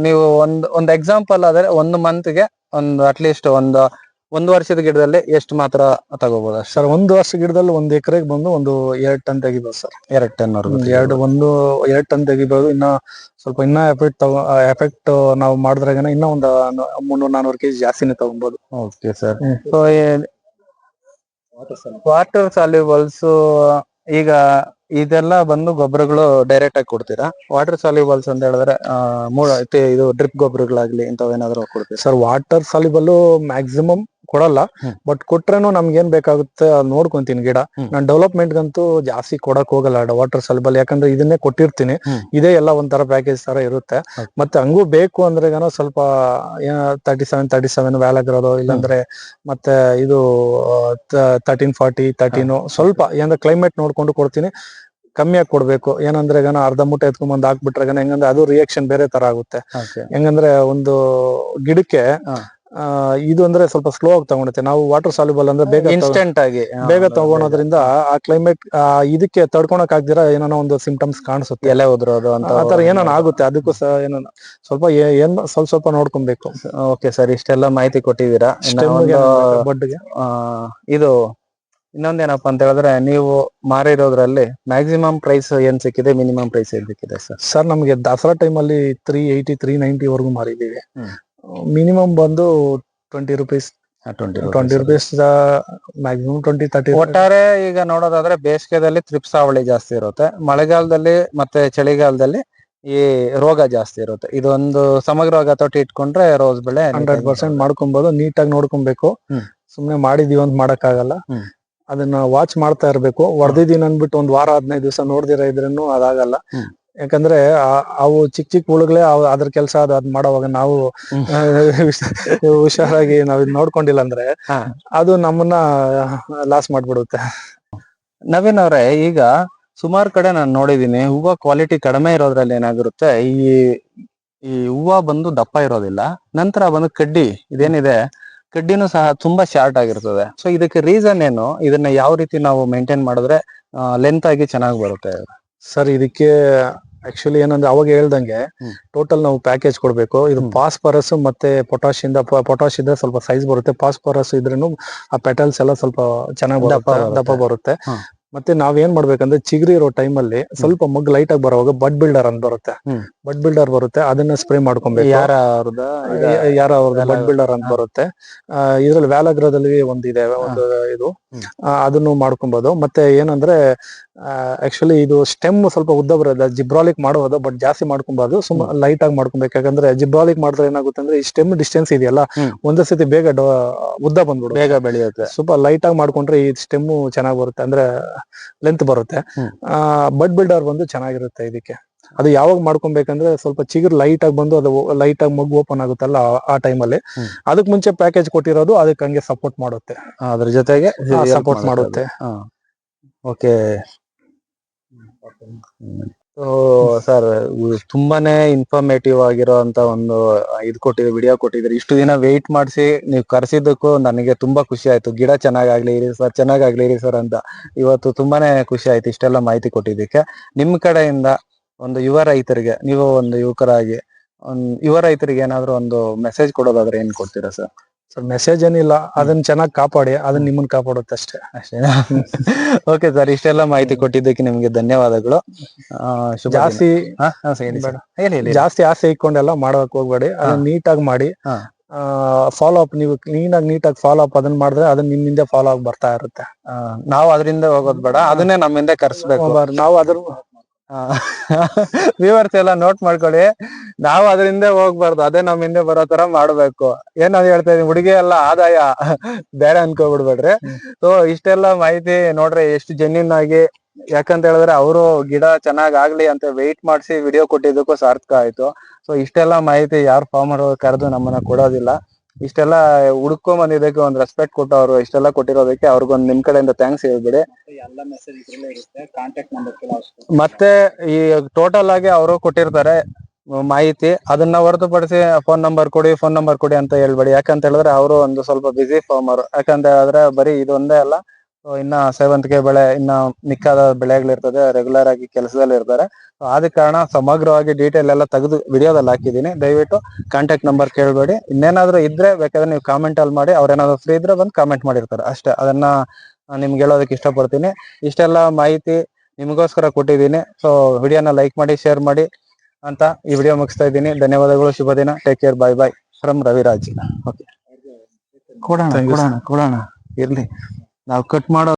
ನೀವು ಒಂದ್ ಒಂದ್ ಎಕ್ಸಾಂಪಲ್ ಆದ್ರೆ ಒಂದು ಮಂತ್ಗೆ ಒಂದು ಅಟ್ಲೀಸ್ಟ್ ಒಂದು ಒಂದು ವರ್ಷದ ಗಿಡದಲ್ಲಿ ಎಷ್ಟು ಮಾತ್ರ ತಗೋಬಹುದು ಅಷ್ಟೇ ಸರ್ ಒಂದು ವರ್ಷ ಗಿಡದಲ್ಲಿ ಒಂದ್ ಎಕರೆಗೆ ಬಂದು ಒಂದು ಎರಡ್ ಟನ್ ತೆಗಿಬೋದು ಸರ್. ಎರಡ್ ಟನ್ ಎರಡು ಒಂದು ಎರಡ್ ಟನ್ ತೆಗಿಬೋದು. ಇನ್ನ ಸ್ವಲ್ಪ ಇನ್ನ ಎಫೆಕ್ಟ್ ತಗೋ ಎಫೆಕ್ಟ್ ನಾವು ಮಾಡಿದ್ರಾಗ ಇನ್ನ ಒಂದು ಮುನ್ನೂರ್ ನಾನೂರು ಕೆಜಿ ಜಾಸ್ತಿನೇ ತಗೊಬೋದು. Okay sir. So water solubles ಈಗ ಇದೆಲ್ಲ ಬಂದು ಗೊಬ್ಬರಗಳು ಡೈರೆಕ್ಟ್ ಆಗಿ ಕೊಡ್ತೀರಾ? ವಾಟರ್ ಸಾಲ್ಯೂಬಲ್ಸ್ ಅಂತ ಹೇಳಿದ್ರೆ ಮೂಳ ಇದು ಡ್ರಿಪ್ ಗೊಬ್ಬರಗಳಾಗ್ಲಿ ಇಂಥವೇನಾದ್ರು ಕೊಡ್ತೀರಾ? ಸರ್ ವಾಟರ್ ಸಾಲ್ಯೂಬಲ್ ಮ್ಯಾಕ್ಸಿಮಮ್ ಕೊಡಲ್ಲ. ಬಟ್ ಕೊಟ್ರೇನು ನಮ್ಗೆ ಏನ್ ಬೇಕಾಗುತ್ತೆ ಅದ್ ನೋಡ್ಕೊಂತೀನಿ ಗಿಡ. ನಾನ್ ಡೆವಲಪ್ಮೆಂಟ್ ಗಂತೂ ಜಾಸ್ತಿ ಕೊಡಕ್ ಹೋಗಲ್ಲ ವಾಟರ್ ಸಲ್ಬಲ್ ಯಾಕಂದ್ರೆ ಇದನ್ನೇ ಕೊಟ್ಟಿರ್ತೀನಿ. ಇದೇ ಎಲ್ಲ ಒಂಥರ ಪ್ಯಾಕೇಜ್ ತರ ಇರುತ್ತೆ. ಮತ್ತೆ ಹಂಗೂ ಬೇಕು ಅಂದ್ರೆ ಸ್ವಲ್ಪ ತರ್ಟಿ ಸೆವೆನ್ ತರ್ಟಿ ಸೆವೆನ್ ವ್ಯಾಲಾಗಿರೋದು ಇಲ್ಲಾಂದ್ರೆ ಮತ್ತೆ ಇದು ತರ್ಟೀನ್ ಫಾರ್ಟಿ ತರ್ಟೀನ್ ಸ್ವಲ್ಪ ಏನಂದ್ರೆ ಕ್ಲೈಮೇಟ್ ನೋಡ್ಕೊಂಡು ಕೊಡ್ತೀನಿ. ಕಮ್ಮಿಯಾಗಿ ಕೊಡ್ಬೇಕು. ಏನಂದ್ರೆ ಗನ ಅರ್ಧ ಮೂಟೆ ಎತ್ಕೊಂಡ್ ಹಾಕ್ಬಿಟ್ರೆ ಗನ ಹೆಂಗಂದ್ರೆ ಅದು ರಿಯಾಕ್ಷನ್ ಬೇರೆ ತರ ಆಗುತ್ತೆ. ಹೆಂಗಂದ್ರೆ ಒಂದು ಗಿಡಕ್ಕೆ ಇದು ಅಂದ್ರೆ ಸ್ವಲ್ಪ ಸ್ಲೋ ಆಗಿ ತಗೊಳುತ್ತೆ ನಾವು ವಾಟರ್ ಸಾಲ್ಯುಬಲ್ ಅಂದ್ರೆ ಬೇಗ ಇನ್ಸ್ಟೆಂಟ್ ಆಗಿ. ಬೇಗ ತಗೊಳೋದ್ರಿಂದ ಆ ಕ್ಲೈಮೇಟ್ ಇದಕ್ಕೆ ತಡ್ಕೊಳಕ್ ಆಗ್ದಿರ ಏನೋ ಒಂದು ಸಿಂಪ್ಟಮ್ಸ್ ಕಾಣಿಸುತ್ತೆ. ಎಲೆ ಉದ್ರೋದು ಅಂತ ಆ ತರ ಏನಾನ ಆಗುತ್ತೆ. ಅದಕ್ಕೂ ಸಹ ಏನೋ ಸ್ವಲ್ಪ ಏನ್ ಸ್ವಲ್ಪ ಸ್ವಲ್ಪ ನೋಡ್ಕೊಬೇಕು. ಓಕೆ ಸರ್ ಇಷ್ಟೆಲ್ಲ ಮಾಹಿತಿ ಕೊಟ್ಟಿದ್ದೀರಾ. ಬಡ್ಗೆ ಆ, ಇದು ಇನ್ನೊಂದೇನಪ್ಪ ಅಂತ ಹೇಳಿದ್ರೆ ನೀವು ಮಾರಿರೋದ್ರಲ್ಲಿ ಮ್ಯಾಕ್ಸಿಮಮ್ ಪ್ರೈಸ್ ಏನ್ ಸಿಕ್ಕಿದೆ ಮಿನಿಮಮ್ ಪ್ರೈಸ್ ಏನ್ ಸಿಕ್ಕಿದೆ ಸರ್? ಸರ್ ನಮ್ಗೆ ದಸರಾ ಟೈಮ್ ಅಲ್ಲಿ ತ್ರೀ ಏಯ್ಟಿ ತ್ರೀ ನೈಂಟಿ ವರ್ಗು ಮಾರಿದೀವಿ. ಮಿನಿಮಮ್ ಬಂದು twenty rupees twenty twenty rupees maximum twenty thirty ಒಟ್ಟಾರೆ ಈಗ ನೋಡೋದಾದ್ರೆ ಬೇಸಿಗೆದಲ್ಲಿ ತ್ರಿಪ್ಸಾವಳಿ ಜಾಸ್ತಿ ಇರುತ್ತೆ. ಮಳೆಗಾಲದಲ್ಲಿ ಮತ್ತೆ ಚಳಿಗಾಲದಲ್ಲಿ ಈ ರೋಗ ಜಾಸ್ತಿ ಇರುತ್ತೆ. ಇದೊಂದು ಸಮಗ್ರವಾಗಿ ತೊಟ್ಟಿ ಇಟ್ಕೊಂಡ್ರೆ ರೋಸ್ ಬೆಳೆ ಹಂಡ್ರೆಡ್ ಪರ್ಸೆಂಟ್ ಮಾಡ್ಕೊಬಹುದು ನೀಟಾಗಿ ನೋಡ್ಕೊಬೇಕು. ಸುಮ್ನೆ ಮಾಡಿದೀವಿ ಅಂತ ಮಾಡಕ್ಕಾಗಲ್ಲ. ಅದನ್ನ ವಾಚ್ ಮಾಡ್ತಾ ಇರ್ಬೇಕು. ಹೊಡೆದಿದ್ದೀನಿ ಅನ್ಬಿಟ್ಟು ಒಂದ್ ವಾರ ಹದಿನೈದು ದಿವಸ ನೋಡ್ದಿರ ಇದ್ರೂ ಅದಾಗಲ್ಲ. ಯಾಕಂದ್ರೆ ಅವು ಚಿಕ್ಕ ಚಿಕ್ಕ ಹುಳುಗಳೇ ಅದ್ರ ಕೆಲಸ ಅದು ಅದ್ ಮಾಡೋವಾಗ ನಾವು ಹುಷಾರಾಗಿ ನಾವ್ ಇದ್ ನೋಡ್ಕೊಂಡಿಲ್ಲ ಅಂದ್ರೆ ಅದು ನಮ್ಮನ್ನ ಲಾಸ್ ಮಾಡ್ಬಿಡುತ್ತೆ. ನವೀನ್ ಅವ್ರೆ ಈಗ ಸುಮಾರು ಕಡೆ ನಾನು ನೋಡಿದೀನಿ ಹೂವ ಕ್ವಾಲಿಟಿ ಕಡಿಮೆ ಇರೋದ್ರಲ್ಲಿ ಏನಾಗಿರುತ್ತೆ ಈ ಈ ಹೂವ ಬಂದು ದಪ್ಪ ಇರೋದಿಲ್ಲ ನಂತರ ಬಂದು ಕಡ್ಡಿ ಇದೇನಿದೆ ಕಡ್ಡಿನೂ ಸಹ ತುಂಬಾ ಶಾರ್ಟ್ ಆಗಿರ್ತದೆ. ಸೊ ಇದಕ್ಕೆ ರೀಸನ್ ಏನು? ಇದನ್ನ ಯಾವ ರೀತಿ ನಾವು ಮೇಂಟೈನ್ ಮಾಡಿದ್ರೆ ಲೆಂತ್ ಆಗಿ ಚೆನ್ನಾಗಿ ಬರುತ್ತೆ? ಸರ್ ಇದಕ್ಕೆ ಆಕ್ಚುಲಿ ಏನಂದ್ರೆ ಅವಾಗ ಹೇಳ್ದಂಗೆ ಟೋಟಲ್ ನಾವು ಪ್ಯಾಕೇಜ್ ಕೊಡ್ಬೇಕು. ಇದು ಪಾಸ್ಪರಸ್ ಫಾಸ್ಫರಸ್ ಮತ್ತೆ ಪೊಟಾಶ್ ಇಂದ ಪೊಟಾಶ್ ಇದ್ರೆ ಸ್ವಲ್ಪ ಸೈಜ್ ಬರುತ್ತೆ. ಪಾಸ್ಪರಸ್ ಇದ್ರೂ ಆ ಪೆಟಲ್ಸ್ ಎಲ್ಲ ಸ್ವಲ್ಪ ಚೆನ್ನಾಗಿ ದಪ್ಪ ಬರುತ್ತೆ ಮತ್ತೆ ನಾವ್ ಏನ್ ಮಾಡ್ಬೇಕಂದ್ರೆ ಚಿಗರಿ ಇರೋ ಟೈಮಲ್ಲಿ ಸ್ವಲ್ಪ ಮಗ್ ಲೈಟ್ ಆಗಿ ಬರುವಾಗ ಬಡ್ ಬಿಲ್ಡರ್ ಅಂತ ಬರುತ್ತೆ. ಬಡ್ ಬಿಲ್ಡರ್ ಬರುತ್ತೆ ಅದನ್ನ ಸ್ಪ್ರೇ ಮಾಡ್ಕೊಬೇಕು. ಯಾರ ಅವ್ರದ ಯಾರ ಬಡ್ ಬಿಲ್ಡರ್ ಅಂತ ಬರುತ್ತೆ. ಇದ್ರಲ್ಲಿ ವ್ಯಾಲಗ್ರದಲ್ಲಿ ಒಂದಿದೆ ಒಂದು ಇದು. ಹ್ಮ್. ಆ, ಅದನ್ನು ಮಾಡ್ಕೊಬಹುದು ಮತ್ತೆ ಏನಂದ್ರೆ ಆಕ್ಚುಲಿ ಇದು ಸ್ಟೆಮ್ ಸ್ವಲ್ಪ ಉದ್ದ ಬರೋದ ಜಿಬ್ರಾಲಿಕ್ ಮಾಡಬಹುದು ಬಟ್ ಜಾಸ್ತಿ ಮಾಡ್ಕೊಬಾರ್ದು. ಸುಮ್ಮ ಲೈಟ್ ಆಗಿ ಮಾಡ್ಕೊಬೇಕು. ಯಾಕಂದ್ರೆ ಜಿಬ್ರಾಲಿಕ್ ಮಾಡಿದ್ರೆ ಏನಾಗುತ್ತೆ ಅಂದ್ರೆ ಈ ಸ್ಟೆಮ್ ಡಿಸ್ಟೆನ್ಸ್ ಇದೆಯಲ್ಲ. ಒಂದೇ ಸತಿ ಬೇಗ ಉದ್ದ ಬಂದ್ಬಿಡುತ್ತೆ. ಬೇಗ ಬೆಳೆಯುತ್ತೆ. ಸ್ವಲ್ಪ ಲೈಟ್ ಆಗಿ ಮಾಡ್ಕೊಂಡ್ರೆ ಈ ಸ್ಟೆಮ್ ಚೆನ್ನಾಗಿ ಬರುತ್ತೆ. ಅಂದ್ರೆ ಲೆಂತ್ ಬರುತ್ತೆ. ಬಡ್ ಬಿಲ್ಡರ್ ಬಂದು ಚೆನ್ನಾಗಿರುತ್ತೆ ಇದಕ್ಕೆ. ಅದು ಯಾವಾಗ ಮಾಡ್ಕೊಬೇಕಂದ್ರೆ ಸ್ವಲ್ಪ ಚಿಗುರು ಲೈಟ್ ಆಗಿ ಬಂದು ಅದು ಲೈಟ್ ಆಗಿ ಮಗು ಓಪನ್ ಆಗುತ್ತಲ್ಲ ಆ- ಟೈಮಲ್ಲಿ ಅದಕ್ಕೆ ಅದಕ್ ಮುಂಚೆ ಪ್ಯಾಕೇಜ್ ಕೊಟ್ಟಿರೋದು ಅದಕ್ಕೆ ಹಂಗೆ ಸಪೋರ್ಟ್ ಮಾಡುತ್ತೆ. ಅದ್ರ ಜೊತೆಗೆ ಸಪೋರ್ಟ್ ಮಾಡುತ್ತೆ. ಓಕೆ ಸರ್ ತುಂಬಾನೇ ಇನ್ಫಾರ್ಮೇಟಿವ್ ಆಗಿರೋಂತ ಒಂದು ಇದು ಕೊಟ್ಟಿದ್ರು ವಿಡಿಯೋ ಕೊಟ್ಟಿದ್ರಿ ಇಷ್ಟು ದಿನ ವೆಯ್ಟ್ ಮಾಡಿಸಿ, ನೀವು ಕರ್ಸಿದ್ದಕ್ಕೂ ನನಗೆ ತುಂಬಾ ಖುಷಿ ಆಯ್ತು. ಗಿಡ ಚೆನ್ನಾಗಾಗ್ಲಿ ಇರಿ ಸರ್ ಚೆನ್ನಾಗಾಗ್ಲಿ ಇರಿ ಸರ್ ಅಂತ. ಇವತ್ತು ತುಂಬಾನೇ ಖುಷಿ ಆಯ್ತು ಇಷ್ಟೆಲ್ಲ ಮಾಹಿತಿ ಕೊಟ್ಟಿದ್ದಕ್ಕೆ. ನಿಮ್ ಕಡೆಯಿಂದ ಒಂದು ಯುವ ರೈತರಿಗೆ, ನೀವು ಒಂದು ಯುವಕರಾಗಿ ಯುವ ರೈತರಿಗೆ ಏನಾದ್ರು ಒಂದು ಮೆಸೇಜ್ ಕೊಡೋದಾದ್ರೆ ಏನ್ ಕೊಡ್ತೀರಾ ಸರ್ ಸರ್ ಮೆಸೇಜ್ ಏನಿಲ್ಲ. ಅದನ್ನ ಚೆನ್ನಾಗಿ ಕಾಪಾಡಿ. ಅದನ್ನ ನಿಮ್ಮನ್ನ ಕಾಪಾಡುತ್ತೆ ಅಷ್ಟೇ. ಅಷ್ಟೇನಾ? ಓಕೆ ಸರ್ ಇಷ್ಟೆಲ್ಲ ಮಾಹಿತಿ ಕೊಟ್ಟಿದ್ದಕ್ಕೆ ನಿಮ್ಗೆ ಧನ್ಯವಾದಗಳು. ಆ, ಶುಭ ದಿನ. ಜಾಸ್ತಿ ಹಾ, ಹಾ, ಸರ್, ಹೇಳಿ ಸರ್. ಹೇಳಿ ಹೇಳಿ ಜಾಸ್ತಿ ಆಸೆ ಇಟ್ಕೊಂಡೆಲ್ಲ ಮಾಡಕ್ ಹೋಗ್ಬೇಡಿ. ಅದನ್ನ ನೀಟಾಗಿ ಮಾಡಿ. ಹಾ. ಫಾಲೋ ಅಪ್ ನೀವು ಕ್ಲೀನ್ ಆಗಿ ನೀಟಾಗಿ ಫಾಲೋ ಅಪ್ ಅದನ್ನ ಮಾಡಿದ್ರೆ ಅದನ್ನ ನಿಮ್ಮಿಂದ ಫಾಲೋ ಆಗಿ ಬರ್ತಾ ಇರುತ್ತೆ. ಆ, ನಾವು ಅದರಿಂದ ಹೋಗೋದ್ ಬೇಡ. ಅದನ್ನೇ ನಮ್ಮಿಂದ ಕರ್ಸ್ಬೇಕು. ನಾವು ಅದ್ರ ವ್ಯೂವರ್ಸ್ ಎಲ್ಲ ನೋಟ್ ಮಾಡ್ಕೊಳ್ಳಿ. ನಾವು ಅದರಿಂದ ಹೋಗ್ಬಾರ್ದು. ಅದೇ ನಮ್ ಹಿಂದೆ ಬರೋ ತರ ಮಾಡ್ಬೇಕು. ಏನದು ಹೇಳ್ತಾ ಇದೀನಿ ಹುಡುಗಿ ಎಲ್ಲ ಆದಾಯ. ಬೇರೆ ಅನ್ಕೋಬಿಡ್ಬೇಡ್ರಿ. ಸೊ ಇಷ್ಟೆಲ್ಲ ಮಾಹಿತಿ ನೋಡ್ರಿ ಎಷ್ಟು ಜೆನ್ಯೂನ್ ಆಗಿ. ಯಾಕಂತ ಹೇಳಿದ್ರೆ ಅವರು ಗಿಡ ಚೆನ್ನಾಗ್ ಆಗ್ಲಿ ಅಂತ ವೆಯ್ಟ್ ಮಾಡಿಸಿ ವಿಡಿಯೋ ಕೊಟ್ಟಿದ್ದಕ್ಕೂ ಸಾರ್ಥಕ ಆಯ್ತು. ಸೊ ಇಷ್ಟೆಲ್ಲ ಮಾಹಿತಿ ಯಾರು ಫಾರ್ಮರ್ ಕರೆದು ನಮ್ಮನ್ನ ಕೊಡೋದಿಲ್ಲ. ಇಷ್ಟೆಲ್ಲ ಹುಡ್ಕೊಂಡ್ ಬಂದಿದ್ದಕ್ಕೆ ಒಂದ್ ರೆಸ್ಪೆಕ್ಟ್ ಕೊಟ್ಟು ಅವರು ಇಷ್ಟೆಲ್ಲ ಕೊಟ್ಟಿರೋದಕ್ಕೆ ಅವ್ರಿಗೊಂದ್ ನಿಮ್ ಕಡೆಯಿಂದ ಥ್ಯಾಂಕ್ಸ್ ಹೇಳ್ಬಿಡಿ. ಮತ್ತೆ ಈ ಟೋಟಲ್ ಆಗಿ ಅವರು ಕೊಟ್ಟಿರ್ತಾರೆ ಮಾಹಿತಿ. ಅದನ್ನ ಹೊರತುಪಡಿಸಿ ಫೋನ್ ನಂಬರ್ ಕೊಡಿ ಫೋನ್ ನಂಬರ್ ಕೊಡಿ ಅಂತ ಹೇಳ್ಬೇಡಿ. ಯಾಕಂತ ಹೇಳಿದ್ರೆ ಅವರು ಒಂದು ಸ್ವಲ್ಪ ಬಿಸಿ ಫಾರ್ಮರ್ ಯಾಕಂತ ಹೇಳಿದ್ರೆ ಬರೀ ಇದೊಂದೇ ಅಲ್ಲ So ಇನ್ನ ಸೇವಂತಿಗೆ ಬೆಳೆ ಇನ್ನ ಮಿಕ್ಕಾದ ಬೆಳೆಗಳಿರ್ತದೆ ರೆಗ್ಯುಲರ್ ಆಗಿ ಕೆಲಸದಲ್ಲಿ ಇರ್ತಾರೆ. ಆದ ಕಾರಣ ಸಮಗ್ರವಾಗಿ ಡೀಟೇಲ್ ಎಲ್ಲ ತೆಗೆದು ವಿಡಿಯೋದಲ್ಲಿ ಹಾಕಿದ್ದೀನಿ. ದಯವಿಟ್ಟು ಕಾಂಟ್ಯಾಕ್ಟ್ ನಂಬರ್ ಕೇಳಬೇಡಿ. ಇನ್ನೇನಾದ್ರೂ ಇದ್ರೆ ಬೇಕಾದ್ರೆ ನೀವು ಕಾಮೆಂಟ್ ಅಲ್ಲಿ ಮಾಡಿ ಅವ್ರೇನಾದ್ರು ಫ್ರೀ ಇದ್ರೆ ಬಂದು ಕಾಮೆಂಟ್ ಮಾಡಿರ್ತಾರೆ. ಅಷ್ಟೇ. ಅದನ್ನ ನಾನ್ ನಿಮ್ಗೆ ಹೇಳೋದಕ್ಕೆ ಇಷ್ಟಪಡ್ತೀನಿ. ಇಷ್ಟೆಲ್ಲ ಮಾಹಿತಿ ನಿಮಗೋಸ್ಕರ ಕೊಟ್ಟಿದ್ದೀನಿ. ಸೊ ವಿಡಿಯೋನ ಲೈಕ್ ಮಾಡಿ ಶೇರ್ ಮಾಡಿ ಅಂತ ಈ ವಿಡಿಯೋ ಮುಗಿಸ್ತಾ ಇದ್ದೀನಿ. ಧನ್ಯವಾದಗಳು. ಶುಭ ದಿನ. Take care bye bye from Raviraj. Okay ಕೊಡೋಣ ಕೊಡೋಣ ಕೊಡೋಣ. ಇರ್ಲಿ. ನಾವು ಕಟ್ ಮಾಡೋ